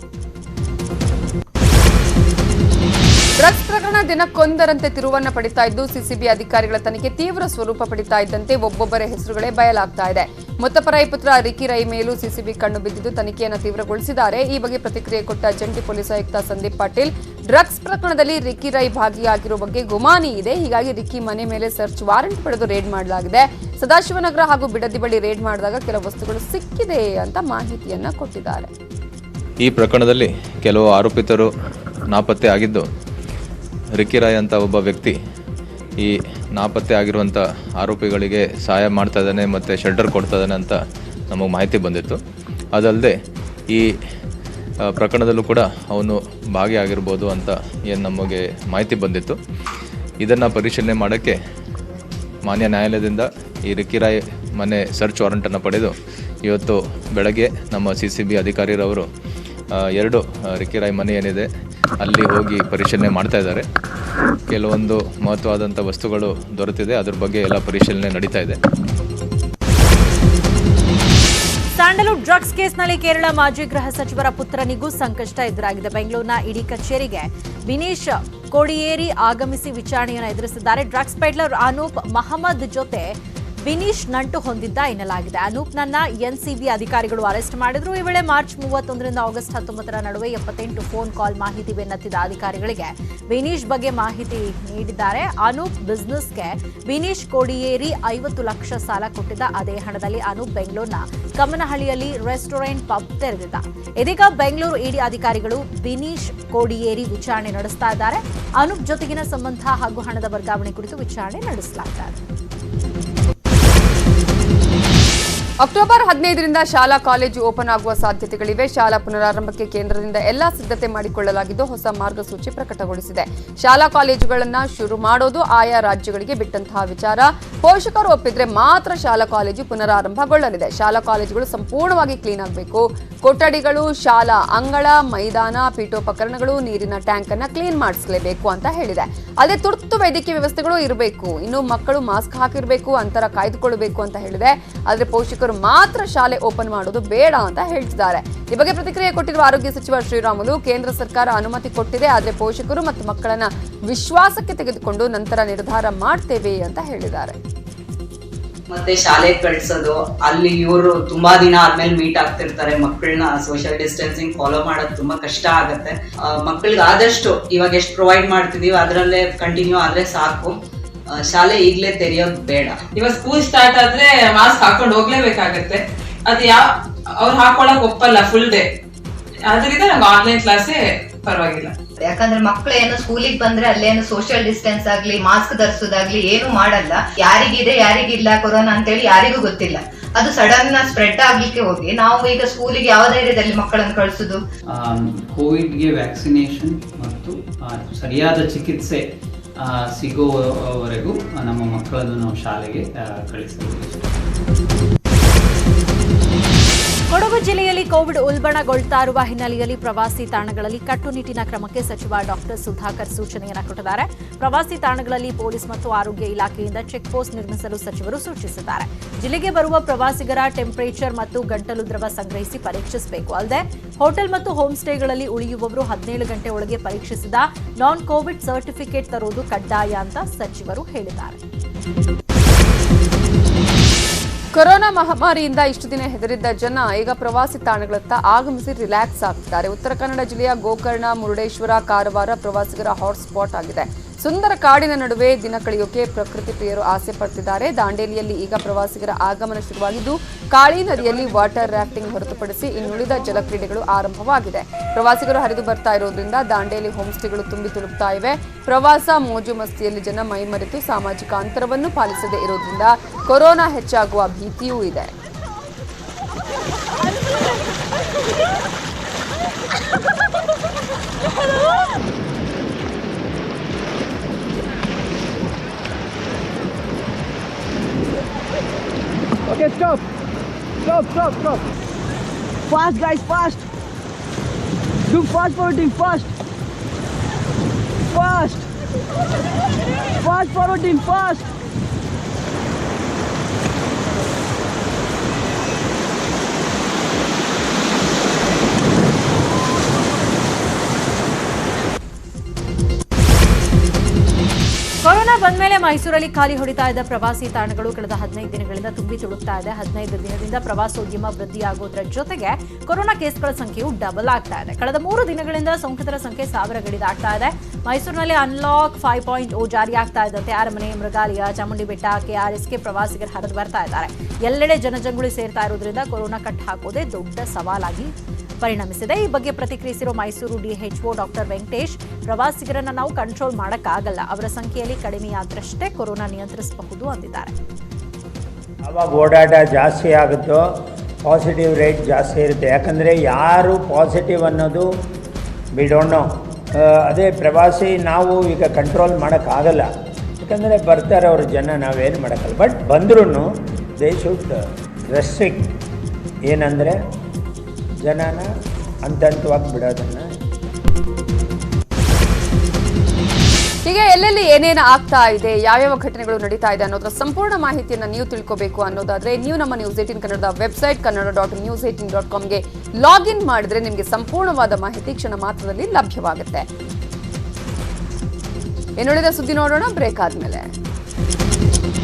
ಡ್ರಗ್ಸ್ ಪ್ರಕರಣ ದಿನಕ್ಕೊಂದರಂತೆ ತಿರುವನ್ನ ಪಡಿತಾ ಇದ್ದು, ಸಿಸಿಬಿ ಅಧಿಕಾರಿಗಳ ತನಿಖೆ ತೀವ್ರ ಸ್ವರೂಪ ಪಡಿತಾ ಇದ್ದಂತೆ ಒಬ್ಬೊಬ್ಬರ ಹೆಸರುಗಳೇ ಬಯಲಾಗ್ತಾ ಇದೆ. ಮುತ್ತಪರಾಯಿ ಪುತ್ರ ರಿಕಿ ರೈ ಮೇಲೂ ಸಿಸಿಬಿ ಕಣ್ಣು ಬಿದ್ದಿದ್ದು, ತನಿಖೆಯನ್ನು ತೀವ್ರಗೊಳಿಸಿದ್ದಾರೆ. ಈ ಬಗ್ಗೆ ಪ್ರತಿಕ್ರಿಯೆ ಕೊಟ್ಟ ಜಂಟಿ ಪೊಲೀಸ್ ಆಯುಕ್ತ ಸಂದೀಪ್ ಪಾಟೀಲ್, ಡ್ರಗ್ಸ್ ಪ್ರಕರಣದಲ್ಲಿ ರಿಕ್ಕಿ ರೈ ಭಾಗಿಯಾಗಿರುವ ಬಗ್ಗೆ ಗುಮಾನಿ ಇದೆ. ಹೀಗಾಗಿ ರಿಕ್ಕಿ ಮನೆ ಮೇಲೆ ಸರ್ಚ್ ವಾರೆಂಟ್ ಪಡೆದು ರೇಡ್ ಮಾಡಲಾಗಿದೆ. ಸದಾಶಿವನಗರ ಹಾಗೂ ಬಿಡದಿ ಬಳಿ ರೇಡ್ ಮಾಡಿದಾಗ ಕೆಲವು ವಸ್ತುಗಳು ಸಿಕ್ಕಿದೆ ಅಂತ ಮಾಹಿತಿಯನ್ನ ಕೊಟ್ಟಿದ್ದಾರೆ. ಈ ಪ್ರಕರಣದಲ್ಲಿ ಕೆಲವು ಆರೋಪಿತರು ನಾಪತ್ತೆ ಆಗಿದ್ದು ರಿಕ್ಕಿ ರಾಯ್ ಅಂತ ಒಬ್ಬ ವ್ಯಕ್ತಿ ಈ ನಾಪತ್ತೆ ಆಗಿರುವಂಥ ಆರೋಪಿಗಳಿಗೆ ಸಹಾಯ ಮಾಡ್ತಾ ಇದ್ದಾನೆ ಮತ್ತು ಶೆಲ್ಟರ್ ಕೊಡ್ತಾ ಇದ್ದಾನೆ ಅಂತ ನಮಗೆ ಮಾಹಿತಿ ಬಂದಿತ್ತು. ಅದಲ್ಲದೆ ಈ ಪ್ರಕರಣದಲ್ಲೂ ಕೂಡ ಅವನು ಭಾಗಿಯಾಗಿರ್ಬೋದು ಅಂತ ಏನು ನಮಗೆ ಮಾಹಿತಿ ಬಂದಿತ್ತು. ಇದನ್ನು ಪರಿಶೀಲನೆ ಮಾಡೋಕ್ಕೆ ಮಾನ್ಯ ನ್ಯಾಯಾಲಯದಿಂದ ಈ ರಿಕ್ಕಿರಾಯ್ ಮನೆ ಸರ್ಚ್ ವಾರಂಟನ್ನು ಪಡೆದು ಇವತ್ತು ಬೆಳಗ್ಗೆ ನಮ್ಮ ಸಿ ಸಿ ಬಿ ಅಧಿಕಾರಿರವರು ಎರಡು ರಿಕ್ಕಿರಾಯ್ ಮನೆ ಏನಿದೆ ಅಲ್ಲಿ ಹೋಗಿ ಪರಿಶೀಲನೆ ಮಾಡ್ತಾ ಇದ್ದಾರೆ. ಕೆಲವೊಂದು ಮಹತ್ವವಾದಂಥ ವಸ್ತುಗಳು ದೊರೆತಿದೆ. ಅದ್ರ ಬಗ್ಗೆ ಎಲ್ಲ ಪರಿಶೀಲನೆ ನಡೀತಾ ಇದೆ. ಸ್ಯಾಂಡಲ್ವುಡ್ ಡ್ರಗ್ಸ್ ಕೇಸ್ನಲ್ಲಿ ಕೇರಳ ಮಾಜಿ ಗೃಹ ಸಚಿವರ ಪುತ್ರನಿಗೂ ಸಂಕಷ್ಟ ಎದುರಾಗಿದೆ. ಬೆಂಗಳೂರಿನ ಇಡಿ ಕಚೇರಿಗೆ ವಿನೀಶ್ ಕೋಡಿಯೇರಿ ಆಗಮಿಸಿ ವಿಚಾರಣೆಯನ್ನು ಎದುರಿಸಿದ್ದಾರೆ. ಡ್ರಗ್ಸ್ ಪೆಡ್ಲರ್ ಅನೂಪ್ ಮಹಮ್ಮದ್ ಜೊತೆ ವಿನೀಶ್ ನಂಟು ಹೊಂದಿದ್ದ ಎನ್ನಲಾಗಿದೆ. ಅನೂಪ್ನನ್ನ ಎನ್ಸಿಬಿ ಅಧಿಕಾರಿಗಳು ಅರೆಸ್ಟ್ ಮಾಡಿದ್ರು. ಈ ವೇಳೆ ಮಾರ್ಚ್ ಮೂವತ್ತೊಂದರಿಂದ ಆಗಸ್ಟ್ ಹತ್ತೊಂಬತ್ತರ ನಡುವೆ ಎಪ್ಪತ್ತೆಂಟು ಫೋನ್ ಕಾಲ್ ಮಾಹಿತಿ ಬೆನ್ನತ್ತಿದ ಅಧಿಕಾರಿಗಳಿಗೆ ವಿನೀಶ್ ಬಗ್ಗೆ ಮಾಹಿತಿ ನೀಡಿದ್ದಾರೆ. ಅನೂಪ್ ಬಿಸ್ನೆಸ್ಗೆ ವಿನೀಶ್ ಕೋಡಿಯೇರಿ ಐವತ್ತು ಲಕ್ಷ ಸಾಲ ಕೊಟ್ಟಿದ್ದ ಅದೇ ಹಣದಲ್ಲಿ ಅನೂಪ್ ಬೆಂಗಳೂರಿನ ಕಮ್ಮನಹಳ್ಳಿಯಲ್ಲಿ ರೆಸ್ಟೋರೆಂಟ್ ಪಬ್ ತೆರೆದಿದ್ದ. ಇದೀಗ ಬೆಂಗಳೂರು ಇಡಿ ಅಧಿಕಾರಿಗಳು ವಿನೀಶ್ ಕೋಡಿಯೇರಿ ವಿಚಾರಣೆ ನಡೆಸ್ತಾ ಇದ್ದಾರೆ. ಅನೂಪ್ ಜೊತೆಗಿನ ಸಂಬಂಧ ಹಾಗೂ ಹಣದ ವರ್ಗಾವಣೆ ಕುರಿತು ವಿಚಾರಣೆ ನಡೆಸಲಾಗ್ತಾ ಅಕ್ಟೋಬರ್ ಹದಿನೈದರಿಂದ ಶಾಲಾ ಕಾಲೇಜು ಓಪನ್ ಆಗುವ ಸಾಧ್ಯತೆಗಳಿವೆ. ಶಾಲಾ ಪುನರಾರಂಭಕ್ಕೆ ಕೇಂದ್ರದಿಂದ ಎಲ್ಲಾ ಸಿದ್ಧತೆ ಮಾಡಿಕೊಳ್ಳಲಾಗಿದ್ದು ಹೊಸ ಮಾರ್ಗಸೂಚಿ ಪ್ರಕಟಗೊಳಿಸಿದೆ. ಶಾಲಾ ಕಾಲೇಜುಗಳನ್ನು ಶುರು ಮಾಡೋದು ಆಯಾ ರಾಜ್ಯಗಳಿಗೆ ಬಿಟ್ಟಂತಹ ವಿಚಾರ. ಪೋಷಕರು ಒಪ್ಪಿದ್ರೆ ಮಾತ್ರ ಶಾಲಾ ಕಾಲೇಜು ಪುನರಾರಂಭಗೊಳ್ಳಲಿದೆ. ಶಾಲಾ ಕಾಲೇಜುಗಳು ಸಂಪೂರ್ಣವಾಗಿ ಕ್ಲೀನ್ ಆಗಬೇಕು. ಕೊಠಡಿಗಳು, ಶಾಲಾ ಅಂಗಳ, ಮೈದಾನ, ಪೀಠೋಪಕರಣಗಳು, ನೀರಿನ ಟ್ಯಾಂಕ್ ಅನ್ನ ಕ್ಲೀನ್ ಮಾಡಿಸಲೇಬೇಕು ಅಂತ ಹೇಳಿದೆ. ಅದೇ ತುರ್ತು ವೈದ್ಯಕೀಯ ವ್ಯವಸ್ಥೆಗಳು ಇರಬೇಕು. ಇನ್ನು ಮಕ್ಕಳು ಮಾಸ್ಕ್ ಹಾಕಿರಬೇಕು, ಅಂತರ ಕಾಯ್ದುಕೊಳ್ಳಬೇಕು ಅಂತ ಹೇಳಿದೆ. ಆದರೆ ಪೋಷಕರು ಮಾತ್ರ ಶಾಲೆ ಓಪನ್ ಮಾಡೋದು ಬೇಡ ಅಂತ ಹೇಳ್ತಿದ್ದಾರೆ. ಈ ಬಗ್ಗೆ ಪ್ರತಿಕ್ರಿಯೆ ಕೊಟ್ಟಿರುವ ಆರೋಗ್ಯ ಸಚಿವ ಶ್ರೀರಾಮುಲು, ಕೇಂದ್ರ ಸರ್ಕಾರ ಅನುಮತಿ ಕೊಟ್ಟಿದೆ, ಆದ್ರೆ ಪೋಷಕರು ಮತ್ತು ಮಕ್ಕಳನ್ನ ವಿಶ್ವಾಸಕ್ಕೆ ತೆಗೆದುಕೊಂಡು ನಂತರ ನಿರ್ಧಾರ ಮಾಡ್ತೇವೆ ಅಂತ ಹೇಳಿದ್ದಾರೆ. ಮತ್ತೆ ಶಾಲೆಗೆ ಕಳ್ಸೋದು, ಅಲ್ಲಿ ಇವರು ತುಂಬಾ ದಿನ ಆದ್ಮೇಲೆ ಮೀಟ್ ಆಗ್ತಿರ್ತಾರೆ, ಮಕ್ಕಳನ್ನ ಸೋಷಿಯಲ್ ಡಿಸ್ಟೆನ್ಸಿಂಗ್ ಫಾಲೋ ಮಾಡೋದು ತುಂಬಾ ಕಷ್ಟ ಆಗುತ್ತೆ. ಮಕ್ಕಳಿಗೆ ಆದಷ್ಟು ಇವಾಗ ಎಷ್ಟು ಪ್ರೊವೈಡ್ ಮಾಡ್ತಿದೀವಿ ಅದರಲ್ಲೇ ಕಂಟಿನ್ಯೂ ಆದ್ರೆ ಸಾಕು. ಶಾಲೆ ಈಗಲೇ ತೆರೆಯೋದು ಬೇಡ. ಇವಾಗ ಸ್ಕೂಲ್ ಸ್ಟಾರ್ಟ್ ಆದ್ರೆ ಮಾಸ್ಕ್ ಹಾಕೊಂಡು ಹೋಗ್ಲೇಬೇಕಾಗತ್ತೆ. ಅದು ಯಾವ ಅವ್ರು ಹಾಕೊಳಕ್ ಒಪ್ಪಲ್ಲ ಫುಲ್ ಡೇ ಅದರಿಂದ ನಮ್ಗೆ ಆನ್ಲೈನ್ ಕ್ಲಾಸೇ ಪರವಾಗಿಲ್ಲ. ಯಾಕಂದ್ರೆ ಮಕ್ಳು ಏನು ಸ್ಕೂಲಿಗೆ ಬಂದ್ರೆ ಅಲ್ಲೇನು ಸೋಷಿಯಲ್ ಡಿಸ್ಟೆನ್ಸ್ ಆಗ್ಲಿ ಮಾಸ್ಕ್ ಧರಿಸೋದಾಗ್ಲಿ ಏನು ಮಾಡಲ್ಲ. ಯಾರಿಗಿದೆ ಯಾರಿಗಿಲ್ಲ ಕೊರೋನಾ ಅಂತೇಳಿ ಯಾರಿಗೂ ಗೊತ್ತಿಲ್ಲ. ಅದು ಸಡನ್ ಸ್ಪ್ರೆಡ್ ಆಗ್ಲಿಕ್ಕೆ ಹೋಗಿ ನಾವು ಈಗ ಸ್ಕೂಲಿಗೆ ಯಾವ ಧೈರ್ಯದಲ್ಲಿ ಮಕ್ಕಳನ್ನು ಕಳಿಸೋದು? ಕೋವಿಡ್ಗೆ ವ್ಯಾಕ್ಸಿನೇಷನ್ ಮತ್ತು ಸರಿಯಾದ ಚಿಕಿತ್ಸೆ ಸಿಗುವವರೆಗೂ ನಮ್ಮ ಮಕ್ಕಳನ್ನು ನಾವು ಶಾಲೆಗೆ ಕಳಿಸ್ತೀವಿ. ಕೊಡಗು ಜಿಲ್ಲೆಯಲ್ಲಿ ಕೋವಿಡ್ ಉಲ್ಬಣಗೊಳ್ತಾ ಇರುವ ಹಿನ್ನೆಲೆಯಲ್ಲಿ ಪ್ರವಾಸಿ ತಾಣಗಳಲ್ಲಿ ಕಟ್ಟುನಿಟ್ಟಿನ ಕ್ರಮಕ್ಕೆ ಸಚಿವ ಡಾಕ್ಟರ್ ಸುಧಾಕರ್ ಸೂಚನೆಯನ್ನು ಕೊಟ್ಟಿದ್ದಾರೆ. ಪ್ರವಾಸಿ ತಾಣಗಳಲ್ಲಿ ಪೊಲೀಸ್ ಮತ್ತು ಆರೋಗ್ಯ ಇಲಾಖೆಯಿಂದ ಚೆಕ್ ಪೋಸ್ಟ್ ನಿರ್ಮಿಸಲು ಸಚಿವರು ಸೂಚಿಸಿದ್ದಾರೆ. ಜಿಲ್ಲೆಗೆ ಬರುವ ಪ್ರವಾಸಿಗರ ಟೆಂಪರೇಚರ್ ಮತ್ತು ಗಂಟಲು ದ್ರವ ಸಂಗ್ರಹಿಸಿ ಪರೀಕ್ಷಿಸಬೇಕು. ಅಲ್ಲದೆ, ಹೋಟೆಲ್ ಮತ್ತು ಹೋಮ್ ಸ್ಟೇಗಳಲ್ಲಿ ಉಳಿಯುವವರು ಹದಿನೇಳು ಗಂಟೆ ಒಳಗೆ ಪರೀಕ್ಷಿಸಿದ ನಾನ್ ಕೋವಿಡ್ ಸರ್ಟಿಫಿಕೇಟ್ ತರುವುದು ಕಡ್ಡಾಯ ಅಂತ ಸಚಿವರು ಹೇಳಿದ್ದಾರೆ. ಮಹಾಮಾರಿಯಿಂದ ಇಷ್ಟು ದಿನ ಹೆದರಿದ್ದ ಜನ ಈಗ ಪ್ರವಾಸಿ ತಾಣಗಳತ್ತ ಆಗಮಿಸಿ ರಿಲ್ಯಾಕ್ಸ್ ಆಗ್ತಿದ್ದಾರೆ. ಉತ್ತರ ಕನ್ನಡ ಜಿಲ್ಲೆಯ ಗೋಕರ್ಣ, ಮುರುಡೇಶ್ವರ, ಕಾರವಾರ ಪ್ರವಾಸಿಗರ ಹಾಟ್ಸ್ಪಾಟ್ ಆಗಿದೆ. ಸುಂದರ ಕಾಡಿನ ನಡುವೆ ದಿನ ಕಳೆಯೋಕೆ ಪ್ರಕೃತಿ ಪ್ರಿಯರು ಆಸೆ ಪಡ್ತಿದ್ದಾರೆ. ದಾಂಡೇಲಿಯಲ್ಲಿ ಈಗ ಪ್ರವಾಸಿಗರ ಆಗಮನ ಶುರುವಾಗಿದ್ದು, ಕಾಳಿ ನದಿಯಲ್ಲಿ ವಾಟರ್ ರಾಫ್ಟಿಂಗ್ ಹೊರತುಪಡಿಸಿ ಇನ್ನುಳಿದ ಜಲಕ್ರೀಡೆಗಳು ಆರಂಭವಾಗಿದೆ. ಪ್ರವಾಸಿಗರು ಹರಿದು ಬರ್ತಾ ಇರೋದ್ರಿಂದ ದಾಂಡೇಲಿ ಹೋಮ್ ಸ್ಟೇಗಳು ತುಂಬಿ ತುಳುಕ್ತಾ ಇವೆ. ಪ್ರವಾಸ ಮೋಜು ಮಸ್ತಿಯಲ್ಲಿ ಜನ ಮೈಮರೆತು ಸಾಮಾಜಿಕ ಅಂತರವನ್ನು ಪಾಲಿಸದೇ ಇರೋದ್ರಿಂದ ಕೊರೋನಾ ಹೆಚ್ಚಾಗುವ ಭೀತಿಯೂ ಇದೆ. Stop. Stop, stop, stop. Fast, guys, fast. Do fast forwarding, fast. Fast. Fast forwarding, fast. ಮೈಸೂರಲ್ಲಿ ಖಾಲಿ ಹೊಡಿತಾ ಇದ್ದ ಪ್ರವಾಸಿ ತಾಣಗಳು ಕಳೆದ ಹದಿನೈದು ದಿನಗಳಿಂದ ತುಂಬಿ ತುಳುಕ್ತಾ ಇದೆ. ಹದಿನೈದು ದಿನದಿಂದ ಪ್ರವಾಸೋದ್ಯಮ ವೃದ್ಧಿಯಾಗೋದ್ರ ಜೊತೆಗೆ ಕೊರೋನಾ ಕೇಸ್ಗಳ ಸಂಖ್ಯೆಯು ಡಬಲ್ ಆಗ್ತಾ ಇದೆ. ಕಳೆದ ಮೂರು ದಿನಗಳಿಂದ ಸೋಂಕಿತರ ಸಂಖ್ಯೆ ಸಾವಿರ ಗಡಿ ದಾಟ್ತಾ ಇದೆ. ಮೈಸೂರಿನಲ್ಲಿ ಅನ್ಲಾಕ್ ಫೈವ್ ಪಾಯಿಂಟ್ ಓ ಜಾರಿ ಆಗ್ತಾ ಇದ್ದಂತೆ ಅರಮನೆ, ಮೃಗಾಲಯ, ಚಾಮುಂಡಿ ಬೆಟ್ಟ, ಕೆಆರ್ಎಸ್ಗೆ ಪ್ರವಾಸಿಗರು ಹರಿದು ಬರ್ತಾ ಇದ್ದಾರೆ. ಎಲ್ಲೆಡೆ ಜನಜಂಗುಳಿ ಸೇರ್ತಾ ಇರೋದ್ರಿಂದ ಕೊರೋನಾ ಕಟ್ ಹಾಕೋದೇ ದೊಡ್ಡ ಸವಾಲಾಗಿ ಪರಿಣಮಿಸಿದೆ. ಈ ಬಗ್ಗೆ ಪ್ರತಿಕ್ರಿಯಿಸಿರುವ ಮೈಸೂರು ಡಿಎಚ್ಒ ಡಾಕ್ಟರ್ ವೆಂಕಟೇಶ್, ಪ್ರವಾಸಿಗರನ್ನ ನಾವು ಕಂಟ್ರೋಲ್ ಮಾಡೋಕ್ಕಾಗಲ್ಲ. ಅವರ ಸಂಖ್ಯೆಯಲ್ಲಿ ಕಡಿಮೆಯಾದ್ರಷ್ಟೇ ಕೊರೋನಾ ನಿಯಂತ್ರಿಸಬಹುದು ಅಂದಿದ್ದಾರೆ. ಆವಾಗ ಓಡಾಟ ಜಾಸ್ತಿ ಆಗುತ್ತೋ ಪಾಸಿಟಿವ್ ರೇಟ್ ಜಾಸ್ತಿ ಇರುತ್ತೆ. ಯಾಕಂದರೆ ಯಾರು ಪಾಸಿಟಿವ್ ಅನ್ನೋದು ಬಿಡೋಣ ಅದೇ ಪ್ರವಾಸಿ ನಾವು ಈಗ ಕಂಟ್ರೋಲ್ ಮಾಡೋಕ್ಕಾಗಲ್ಲ. ಯಾಕಂದರೆ ಬರ್ತಾರೆ ಅವ್ರ ಜನ, ನಾವೇನು ಮಾಡೋಕ್ಕಲ್ಲ. ಬಟ್ ಬಂದ್ರೂ ದೇ ಶುಡ್ ರೆಸ್ಟ್ರಿಕ್ಟ್ ಏನಂದರೆ ಜನನ ಹಂತ ಹಂತವಾಗಿ ಬಿಡೋದನ್ನು. ಹೀಗೆ ಎಲ್ಲೆಲ್ಲಿ ಏನೇನು ಆಗ್ತಾ ಇದೆ, ಯಾವ್ಯಾವ ಘಟನೆಗಳು ನಡೀತಾ ಇದೆ ಅನ್ನೋದ್ರ ಸಂಪೂರ್ಣ ಮಾಹಿತಿಯನ್ನು ನೀವು ತಿಳ್ಕೋಬೇಕು ಅನ್ನೋದಾದ್ರೆ ನೀವು ನಮ್ಮ ನ್ಯೂಸ್ ಏಟಿನ್ ಕನ್ನಡದ website Kannada dot news eighteen dot ಕಾಮ್ಗೆ login ಮಾಡಿದ್ರೆ ನಿಮಗೆ ಸಂಪೂರ್ಣವಾದ ಮಾಹಿತಿ ಕ್ಷಣ ಮಾತ್ರದಲ್ಲಿ ಲಭ್ಯವಾಗುತ್ತೆ. ಇನ್ನುಳಿದ ಸುದ್ದಿ ನೋಡೋಣ ಬ್ರೇಕ್ ಆದ್ಮೇಲೆ.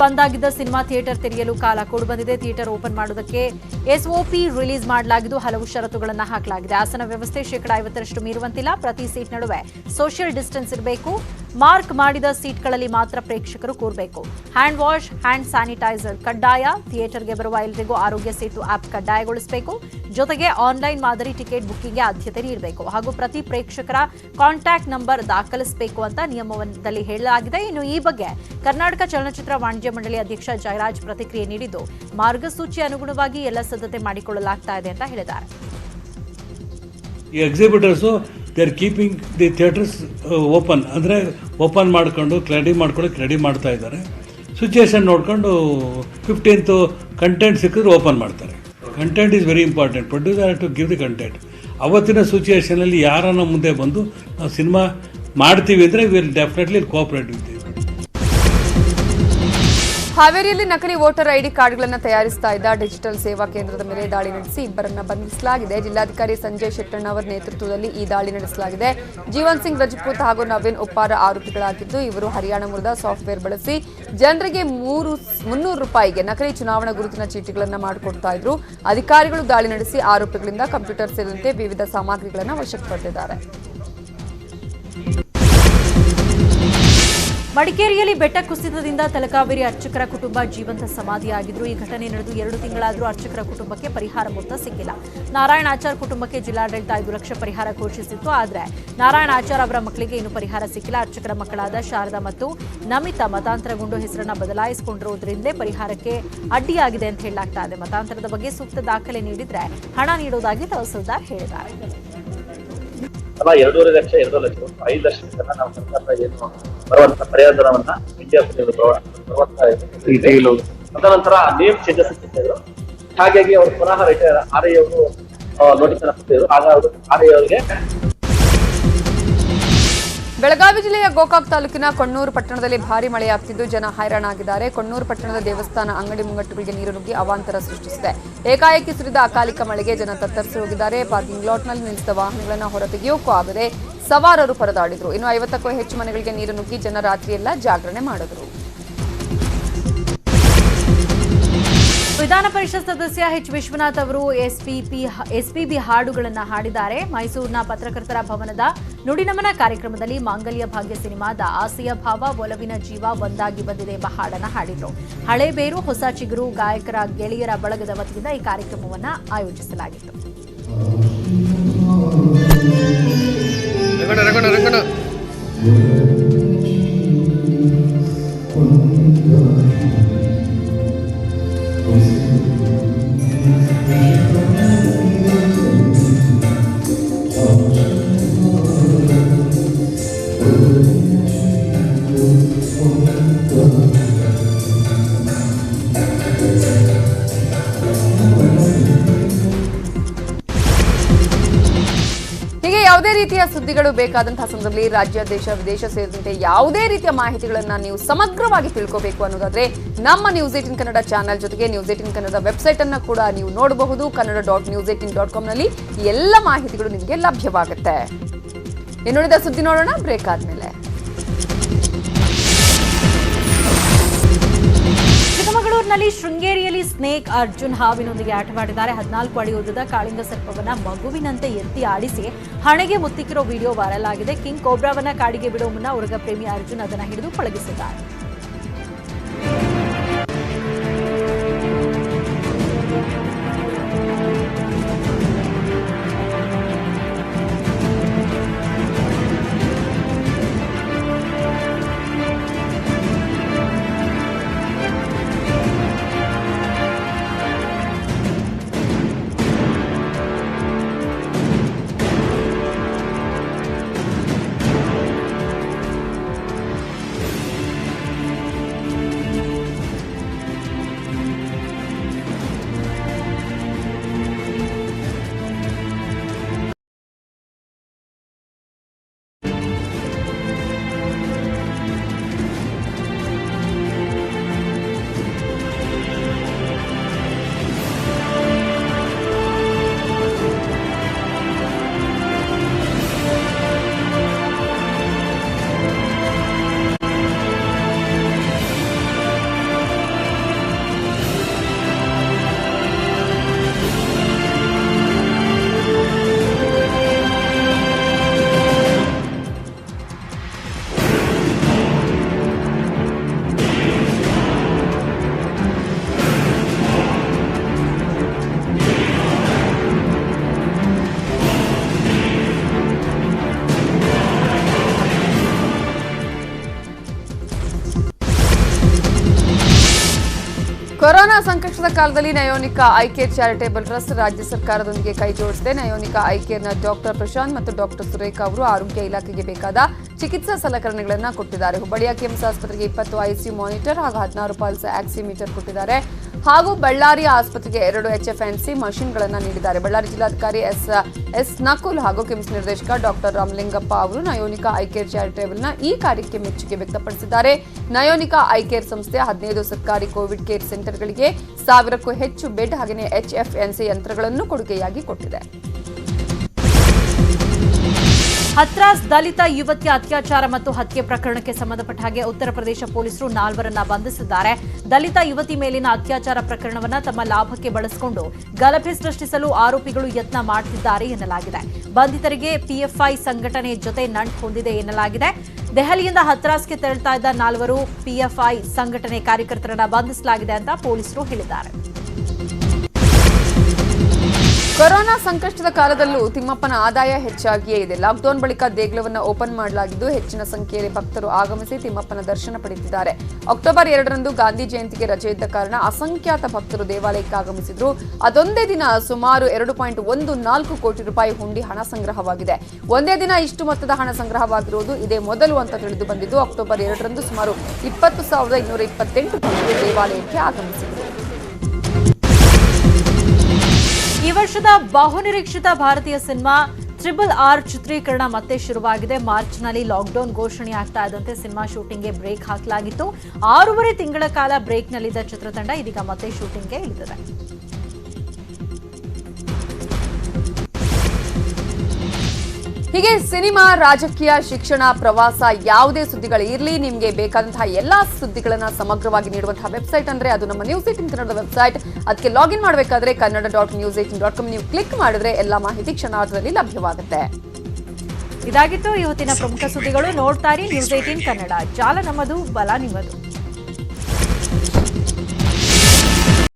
ಬಂದಾಗಿದ್ದ ಸಿನಿಮಾ ಥಿಯೇಟರ್ ತೆರೆಯಲು ಕಾಲ ಕೊಡು ಬಂದಿದೆ. ಥಿಯೇಟರ್ ಓಪನ್ ಮಾಡುವುದಕ್ಕೆ ಎಸ್ಒಪಿ ರಿಲೀಸ್ ಮಾಡಲಾಗಿದ್ದು ಹಲವು ಷರತ್ತುಗಳನ್ನು ಹಾಕಲಾಗಿದೆ. ಆಸನ ವ್ಯವಸ್ಥೆ ಶೇಕಡಾ ಐವತ್ತರಷ್ಟು ಮೀರುವಂತಿಲ್ಲ. ಪ್ರತಿ ಸೀಟ್ ನಡುವೆ ಸೋಷಿಯಲ್ ಡಿಸ್ಟೆನ್ಸ್ ಇರಬೇಕು. ಮಾರ್ಕ್ ಮಾಡಿದ ಸೀಟ್ಗಳಲ್ಲಿ ಮಾತ್ರ ಪ್ರೇಕ್ಷಕರು ಕೂರಬೇಕು. ಹ್ಯಾಂಡ್ ವಾಶ್ ಹ್ಯಾಂಡ್ ಸ್ಯಾನಿಟೈಸರ್ ಕಡ್ಡಾಯ. ಥಿಯೇಟರ್ಗೆ ಬರುವ ಎಲ್ಲರಿಗೂ ಆರೋಗ್ಯ ಸೇತು ಆಪ್ ಕಡ್ಡಾಯಗೊಳಿಸಬೇಕು. ಜೊತೆಗೆ ಆನ್ಲೈನ್ ಮಾದರಿ ಟಿಕೆಟ್ ಬುಕ್ಕಿಂಗ್ಗೆ ಆದ್ಯತೆ ನೀಡಬೇಕು. ಹಾಗೂ ಪ್ರತಿ ಪ್ರೇಕ್ಷಕರ ಕಾಂಟ್ಯಾಕ್ಟ್ ನಂಬರ್ ದಾಖಲಿಸಬೇಕು ಅಂತ ನಿಯಮದಲ್ಲಿ ಹೇಳಲಾಗಿದೆ. ಇನ್ನು ಈ ಬಗ್ಗೆ ಕರ್ನಾಟಕ ಚಲನಚಿತ್ರ ವಾಣಿಜ್ಯ ಮಂಡಳಿ ಅಧ್ಯಕ್ಷ ಜಯರಾಜ್ ಪ್ರತಿಕ್ರಿಯೆ ನೀಡಿದ್ದು, ಮಾರ್ಗಸೂಚಿ ಅನುಗುಣವಾಗಿ ಎಲ್ಲ ಸಿದ್ಧತೆ ಮಾಡಿಕೊಳ್ಳಲಾಗ್ತಾ ಇದೆ ಅಂತ ಹೇಳಿದ್ದಾರೆ. ಈ exhibitors they are keeping the theatres open ಅಂದರೆ ಓಪನ್ ಮಾಡಿಕೊಂಡು ರೆಡಿ ಮಾಡ್ಕೊಂಡು ರೆಡಿ ಮಾಡ್ತಾ ಇದ್ದಾರೆ. ಸಿಚುಯೇಷನ್ ನೋಡಿಕೊಂಡು ಫಿಫ್ಟೀನ್ತು ಕಂಟೆಂಟ್ ಸಿಕ್ಕಿದ್ರೆ ಓಪನ್ ಮಾಡ್ತಾರೆ. Content is very important producer to give the content ಅವತ್ತಿನ ಸಿಚುಯೇಷನಲ್ಲಿ ಯಾರನ್ನ ಮುಂದೆ ಬಂದು ನಾವು ಸಿನಿಮಾ ಮಾಡ್ತೀವಿ ಅಂದರೆ ವಿಲ್ ಡೆಫಿನೆಟ್ಲಿ ಕೋಆಪ್ರೇಟ್ ವಿತ್ ಹಾವೇರಿಯಲ್ಲಿ ನಕಲಿ ವೋಟರ್ ಐಡಿ ಕಾರ್ಡ್ಗಳನ್ನು ತಯಾರಿಸ್ತಾ ಇದ್ದ ಡಿಜಿಟಲ್ ಸೇವಾ ಕೇಂದ್ರದ ಮೇಲೆ ದಾಳಿ ನಡೆಸಿ ಇಬ್ಬರನ್ನ ಬಂಧಿಸಲಾಗಿದೆ. ಜಿಲ್ಲಾಧಿಕಾರಿ ಸಂಜಯ್ ಶೆಟ್ಟಣ್ಣ ಅವರ ನೇತೃತ್ವದಲ್ಲಿ ಈ ದಾಳಿ ನಡೆಸಲಾಗಿದೆ. ಜೀವನ್ ಸಿಂಗ್, ರಜಪೂತ್ ಹಾಗೂ ನವೀನ್ ಉಪ್ಪಾರ ಆರೋಪಿಗಳಾಗಿದ್ದು ಇವರು ಹರಿಯಾಣ ಮೂಲದ ಸಾಫ್ಟ್ವೇರ್ ಬಳಸಿ ಜನರಿಗೆ ಮೂರು ಮುನ್ನೂರು ರೂಪಾಯಿಗೆ ನಕಲಿ ಚುನಾವಣಾ ಗುರುತಿನ ಚೀಟಿಗಳನ್ನು ಮಾಡಿಕೊಡ್ತಾ ಇದ್ರು. ಅಧಿಕಾರಿಗಳು ದಾಳಿ ನಡೆಸಿ ಆರೋಪಿಗಳಿಂದ ಕಂಪ್ಯೂಟರ್ ಸೇರಿದಂತೆ ವಿವಿಧ ಸಾಮಗ್ರಿಗಳನ್ನು ವಶಕ್ಕೆ ಪಡೆದಿದ್ದಾರೆ. ಮಡಿಕೇರಿಯಲ್ಲಿ ಬೆಟ್ಟ ಕುಸಿತದಿಂದ ತಲಕಾವೇರಿ ಅರ್ಚಕರ ಕುಟುಂಬ ಜೀವಂತ ಸಮಾಧಿಯಾಗಿದ್ರು. ಈ ಘಟನೆ ನಡೆದು ಎರಡು ತಿಂಗಳಾದರೂ ಅರ್ಚಕರ ಕುಟುಂಬಕ್ಕೆ ಪರಿಹಾರ ಮೊತ್ತ ಸಿಕ್ಕಿಲ್ಲ. ನಾರಾಯಣ ಆಚಾರ್ ಕುಟುಂಬಕ್ಕೆ ಜಿಲ್ಲಾಡಳಿತ ಐದು ಲಕ್ಷ ಪರಿಹಾರ ಘೋಷಿಸಿತ್ತು. ಆದರೆ ನಾರಾಯಣ ಆಚಾರ್ ಅವರ ಮಕ್ಕಳಿಗೆ ಇನ್ನೂ ಪರಿಹಾರ ಸಿಕ್ಕಿಲ್ಲ. ಅರ್ಚಕರ ಮಕ್ಕಳಾದ ಶಾರದಾ ಮತ್ತು ನಮಿತಾ ಮತಾಂತರಗೊಂಡು ಹೆಸರನ್ನ ಬದಲಾಯಿಸಿಕೊಂಡಿರೋದ್ರಿಂದಲೇ ಪರಿಹಾರಕ್ಕೆ ಅಡ್ಡಿಯಾಗಿದೆ ಅಂತ ಹೇಳಲಾಗ್ತಾ ಇದೆ. ಮತಾಂತರದ ಬಗ್ಗೆ ಸೂಕ್ತ ದಾಖಲೆ ನೀಡಿದರೆ ಹಣ ನೀಡುವುದಾಗಿ ತಹಸೀಲ್ದಾರ್ ಹೇಳಿದ್ದಾರೆ. ಅಲ್ಲ ಎರಡೂವರೆ ಲಕ್ಷ ಎರಡು ಲಕ್ಷ ಐದು ಲಕ್ಷ ಜನ ನಾವು ಸರ್ಕಾರ ಏನು ಬರುವಂತ ಪರಿಹಾರವನ್ನ ಇಂಡಿಯಾ ಬರುವಂತ ತದನಂತರ ನೇಮ್ ಚೇಂಜಸ್ ಇಟ್ಟಿದ್ರು ಹಾಗಾಗಿ ಅವರು ಪುನಃ ರಿಟೈರ್ ಆರ್ ಐ ಅವರು ನೋಟಿಸ್ ಅನ್ನು ಕೊಟ್ಟಿದ್ರು. ಆಗ ಅವರು ಆರ್ ಐ ಅವರಿಗೆ ಬೆಳಗಾವಿ ಜಿಲ್ಲೆಯ ಗೋಕಾಕ್ ತಾಲೂಕಿನ ಕೊಣ್ಣೂರು ಪಟ್ಟಣದಲ್ಲಿ ಭಾರಿ ಮಳೆಯಾಗ್ತಿದ್ದು, ಜನ ಹೈರಾಣಾಗಿದ್ದಾರೆ. ಕೊಣ್ಣೂರು ಪಟ್ಟಣದ ದೇವಸ್ಥಾನ ಅಂಗಡಿ ಮುಂಗಟ್ಟುಗಳಿಗೆ ನೀರು ನುಗ್ಗಿ ಅವಾಂತರ ಸೃಷ್ಟಿಸಿದೆ. ಏಕಾಏಕಿ ಸುರಿದ ಅಕಾಲಿಕ ಮಳೆಗೆ ಜನ ತತ್ತರಿಸಿ ಹೋಗಿದ್ದಾರೆ. ಪಾರ್ಕಿಂಗ್ ಲಾಟ್ನಲ್ಲಿ ನಿಲ್ಲಿಸಿದ ವಾಹನಗಳನ್ನು ಹೊರತೆಗೆಯೋಕ್ಕೂ ಆಗದೆ ಸವಾರರು ಪರದಾಡಿದರು. ಇನ್ನು ಐವತ್ತಕ್ಕೂ ಹೆಚ್ಚು ಮನೆಗಳಿಗೆ ನೀರು ನುಗ್ಗಿ ಜನ ರಾತ್ರಿಯೆಲ್ಲ ಜಾಗರಣೆ ಮಾಡಿದ್ರು. ವಿಧಾನ ಪರಿಷತ್ ಸದಸ್ಯ ಎಚ್ ವಿಶ್ವನಾಥ್ ಅವರು ಎಸ್ಪಿಪಿ ಎಸ್ಪಿಬಿ ಹಾಡುಗಳನ್ನು ಹಾಡಿದ್ದಾರೆ. ಮೈಸೂರಿನ ಪತ್ರಕರ್ತರ ಭವನದ ನುಡಿನಮನ ಕಾರ್ಯಕ್ರಮದಲ್ಲಿ ಮಾಂಗಲ್ಯ ಭಾಗ್ಯ ಸಿನಿಮಾದ ಆಸೆಯ ಭಾವ, ಒಲವಿನ ಜೀವ ಒಂದಾಗಿ ಬಂದಿದೆ ಎಂಬ ಹಾಡನ್ನು ಹಾಡಿದರು. ಹಳೆ ಬೇರು, ಹೊಸ ಚಿಗುರು, ಗಾಯಕರ, ಗೆಳೆಯರ ಬಳಗದ ವತಿಯಿಂದ ಈ ಕಾರ್ಯಕ್ರಮವನ್ನು ಆಯೋಜಿಸಲಾಗಿತ್ತು. ಯಾವುದೇ ರೀತಿಯ ಸುದ್ದಿಗಳು ಬೇಕಾದಂತಹ ಸಂದರ್ಭದಲ್ಲಿ ರಾಜ್ಯ, ದೇಶ, ವಿದೇಶ ಸೇರಿದಂತೆ ಯಾವುದೇ ರೀತಿಯ ಮಾಹಿತಿಗಳನ್ನ ನೀವು ಸಮಗ್ರವಾಗಿ ತಿಳ್ಕೋಬೇಕು ಅನ್ನೋದಾದ್ರೆ ನಮ್ಮ ನ್ಯೂಸ್ ಏಟಿನ್ ಕನ್ನಡ ಚಾನೆಲ್ ಜೊತೆಗೆ ನ್ಯೂಸ್ ಏಟಿನ್ ಕನ್ನಡ ವೆಬ್ಸೈಟ್ ಅನ್ನ ಕೂಡ ನೀವು ನೋಡಬಹುದು. Kannada dot news eighteen dot ಕಾಮ್ನಲ್ಲಿ ಎಲ್ಲ ಮಾಹಿತಿಗಳು ನಿಮಗೆ ಲಭ್ಯವಾಗುತ್ತೆ. ಇನ್ನುಳಿದ ಸುದ್ದಿ ನೋಡೋಣ ಬ್ರೇಕ್ ಆದ್ಮೇಲೆ. ಚಿಕ್ಕಮಗಳೂರಿನಲ್ಲಿ ಶೃಂಗೇರಿಯಲ್ಲಿ ಸ್ನೇಕ್ ಅರ್ಜುನ್ ಹಾವಿನೊಂದಿಗೆ ಆಟವಾಡಿದ್ದಾರೆ. ಹದಿನಾಲ್ಕು ಅಡಿ ಉದ್ದದ ಕಾಳಿಂಗ ಸರ್ಪವನ್ನ ಮಗುವಿನಂತೆ ಎತ್ತಿ ಆಡಿಸಿ ಹಣೆಗೆ ಮುತ್ತಿಕ್ಕಿರೋ ವಿಡಿಯೋ ವೈರಲ್ ಆಗಿದೆ. ಕಿಂಗ್ ಕೋಬ್ರಾವನ್ನ ಕಾಡಿಗೆ ಬಿಡೋ ಮುನ್ನ ಉರಗ ಪ್ರೇಮಿ ಅರ್ಜುನ್ ಅದನ್ನ ಹಿಡಿದು ಪಳಗಿಸಿದ್ದಾರೆ. ಕಾಲದಲ್ಲಿ ನಯೋನಿಕಾ ಕೇರ್ ಚಾರಿಟೇಬಲ್ ಟ್ರಸ್ಟ್ ರಾಜ್ಯ ಸರ್ಕಾರದೊಂದಿಗೆ ಕೈ ಜೋಡಿಸಿದೆ ಐ ಕೇರ್ನ ಡಾಕ್ಟರ್ ಪ್ರಶಾಂತ್ ಮತ್ತು ಡಾಕ್ಟರ್ ಸುರೇಖಾ ಅವರು ಆರೋಗ್ಯ ಇಲಾಖೆಗೆ ಬೇಕಾದ ಚಿಕಿತ್ಸಾ ಸಲಕರಣೆಗಳನ್ನು ಕೊಟ್ಟಿದ್ದಾರೆ. ಹುಬ್ಬಳ್ಳಿಯ ಕಿಮ್ಸ್ ಆಸ್ಪತ್ರೆಗೆ ಇಪ್ಪತ್ತು ಐಸಿಯು ಮಾನಿಟರ್ ಹಾಗೂ ಹದಿನಾರು ಪಲ್ಸ್ ಆಕ್ಸಿಮೀಟರ್ ಕೊಟ್ಟಿದ್ದಾರೆ. ಹಾಗೂ ಬಳ್ಳಾರಿ ಆಸ್ಪತ್ರೆಗೆ ಎರಡು ಎಚ್ಎಫ್ಎನ್ಸಿ ಮಷಿನ್ಗಳನ್ನು ನೀಡಿದ್ದಾರೆ. ಬಳ್ಳಾರಿ ಜಿಲ್ಲಾಧಿಕಾರಿ ಎಸ್ ಎಸ್ ನಕುಲ್ ಹಾಗೂ ಕಿಮ್ಸ್ ನಿರ್ದೇಶಕ ಡಾಕ್ಟರ್ ರಾಮಲಿಂಗಪ್ಪ ಅವರು ನಯೋನಿಕಾ ಐಕೇರ್ ಚಾರಿಟೇಬಲ್ನ ಈ ಕಾರ್ಯಕ್ಕೆ ಮೆಚ್ಚುಗೆ ವ್ಯಕ್ತಪಡಿಸಿದ್ದಾರೆ. ನಯೋನಿಕಾ ಐಕೇರ್ ಸಂಸ್ಥೆ ಹದಿನೈದು ಸರ್ಕಾರಿ ಕೋವಿಡ್ ಕೇರ್ ಸೆಂಟರ್ಗಳಿಗೆ ಸಾವಿರಕ್ಕೂ ಹೆಚ್ಚು ಬೆಡ್, ಹಾಗೆಯೇ ಎಚ್ಎಫ್ಎನ್ಸಿ ಯಂತ್ರಗಳನ್ನು ಕೊಡುಗೆಯಾಗಿ ಕೊಟ್ಟಿದೆ. ಹತ್ರಾಸ್ ದಲಿತ ಯುವತಿಯ ಅತ್ಯಾಚಾರ ಮತ್ತು ಹತ್ಯೆ ಪ್ರಕರಣಕ್ಕೆ ಸಂಬಂಧಪಟ್ಟ ಹಾಗೆ ಉತ್ತರ ಪ್ರದೇಶ ಪೊಲೀಸರು ನಾಲ್ವರನ್ನ ಬಂಧಿಸಿದ್ದಾರೆ. ದಲಿತ ಯುವತಿ ಮೇಲಿನ ಅತ್ಯಾಚಾರ ಪ್ರಕರಣವನ್ನ ತಮ್ಮ ಲಾಭಕ್ಕೆ ಬಳಸಿಕೊಂಡು ಗಲಭೆ ಸೃಷ್ಟಿಸಲು ಆರೋಪಿಗಳು ಯತ್ನ ಮಾಡುತ್ತಿದ್ದಾರೆ ಎನ್ನಲಾಗಿದೆ. ಬಂಧಿತರಿಗೆ ಪಿಎಫ್ಐ ಸಂಘಟನೆ ಜೊತೆ ನಂಟು ಹೊಂದಿದೆ ಎನ್ನಲಾಗಿದೆ. ದೆಹಲಿಯಿಂದ ಹತ್ರಾಸ್ಗೆ ತೆರಳುತ್ತಾ ಇದ್ದ ನಾಲ್ವರು ಪಿಎಫ್ಐ ಸಂಘಟನೆ ಕಾರ್ಯಕರ್ತರನ್ನ ಬಂಧಿಸಲಾಗಿದೆ ಅಂತ ಪೊಲೀಸರು ಹೇಳಿದ್ದಾರೆ. ಕೊರೋನಾ ಸಂಕಷ್ಟದ ಕಾಲದಲ್ಲೂ ತಿಮ್ಮಪ್ಪನ ಆದಾಯ ಹೆಚ್ಚಾಗಿಯೇ ಇದೆ. ಲಾಕ್ಡೌನ್ ಬಳಿಕ ದೇಗುಲವನ್ನು ಓಪನ್ ಮಾಡಲಾಗಿದ್ದು ಹೆಚ್ಚಿನ ಸಂಖ್ಯೆಯಲ್ಲಿ ಭಕ್ತರು ಆಗಮಿಸಿ ತಿಮ್ಮಪ್ಪನ ದರ್ಶನ ಪಡೆದಿದ್ದಾರೆ. ಅಕ್ಟೋಬರ್ ಎರಡರಂದು ಗಾಂಧಿ ಜಯಂತಿಗೆ ರಜೆ ಇದ್ದ ಕಾರಣ ಅಸಂಖ್ಯಾತ ಭಕ್ತರು ದೇವಾಲಯಕ್ಕೆ ಆಗಮಿಸಿದ್ರು. ಅದೊಂದೇ ದಿನ ಸುಮಾರು ಎರಡು ಪಾಯಿಂಟ್ ಒಂದು ನಾಲ್ಕು ಕೋಟಿ ರೂಪಾಯಿ ಹುಂಡಿ ಹಣ ಸಂಗ್ರಹವಾಗಿದೆ. ಒಂದೇ ದಿನ ಇಷ್ಟು ಮೊತ್ತದ ಹಣ ಸಂಗ್ರಹವಾಗಿರುವುದು ಇದೇ ಮೊದಲು ಅಂತ ತಿಳಿದು ಬಂದಿದ್ದು, ಅಕ್ಟೋಬರ್ ಎರಡರಂದು ಸುಮಾರು ಇಪ್ಪತ್ತು ಸಾವಿರದ ಇನ್ನೂರ ಇಪ್ಪತ್ತೆಂಟು ಭಕ್ತರು ದೇವಾಲಯಕ್ಕೆ ಆಗಮಿಸಿದರು. ವರ್ಷದ ಬಹುನಿರೀಕ್ಷಿತ ಭಾರತೀಯ ಸಿನಿಮಾ ಟ್ರಿಬಲ್ ಆರ್ ಚಿತ್ರೀಕರಣ ಮತ್ತೆ ಶುರುವಾಗಿದೆ. ಮಾರ್ಚ್ನಲ್ಲಿ ಲಾಕ್ಡೌನ್ ಘೋಷಣೆ ಆಗ್ತಾ ಇದ್ದಂತೆ ಸಿನಿಮಾ ಶೂಟಿಂಗ್ಗೆ ಬ್ರೇಕ್ ಹಾಕಲಾಗಿತ್ತು. ಆರೂವರೆ ತಿಂಗಳ ಕಾಲ ಬ್ರೇಕ್ನಲ್ಲಿದ್ದ ಚಿತ್ರತಂಡ ಇದೀಗ ಮತ್ತೆ ಶೂಟಿಂಗ್ಗೆ ಇಳಿದಿದೆ. ಹೀಗೆ ಸಿನಿಮಾ, ರಾಜಕೀಯ, ಶಿಕ್ಷಣ, ಪ್ರವಾಸ ಯಾವುದೇ ಸುದ್ದಿಗಳು ಇರಲಿ, ನಿಮಗೆ ಬೇಕಾದಂತಹ ಎಲ್ಲಾ ಸುದ್ದಿಗಳನ್ನ ಸಮಗ್ರವಾಗಿ ನೀಡುವಂತಹ ವೆಬ್ಸೈಟ್ ಅಂದ್ರೆ ಅದು ನಮ್ಮ ನ್ಯೂಸ್ ಏಟಿನ್ ಕನ್ನಡದ ವೆಬ್ಸೈಟ್ ಅದಕ್ಕೆ ಲಾಗಿನ್ ಮಾಡಬೇಕಾದ್ರೆ Kannada dot news eighteen dot com ನೀವು ಕ್ಲಿಕ್ ಮಾಡಿದ್ರೆ ಎಲ್ಲಾ ಮಾಹಿತಿ ಕ್ಷಣಾರ್ಧದಲ್ಲಿ ಲಭ್ಯವಾಗುತ್ತೆ. ಇದಾಗಿತ್ತು ಇವತ್ತಿನ ಪ್ರಮುಖ ಸುದ್ದಿಗಳು. ನೋಡ್ತಾರೆ ನ್ಯೂಸ್ ಏಟಿನ್ ಕನ್ನಡ. ಜಾಲ ನಮ್ಮದು, ಬಲ ನಿಮ್ಮದು.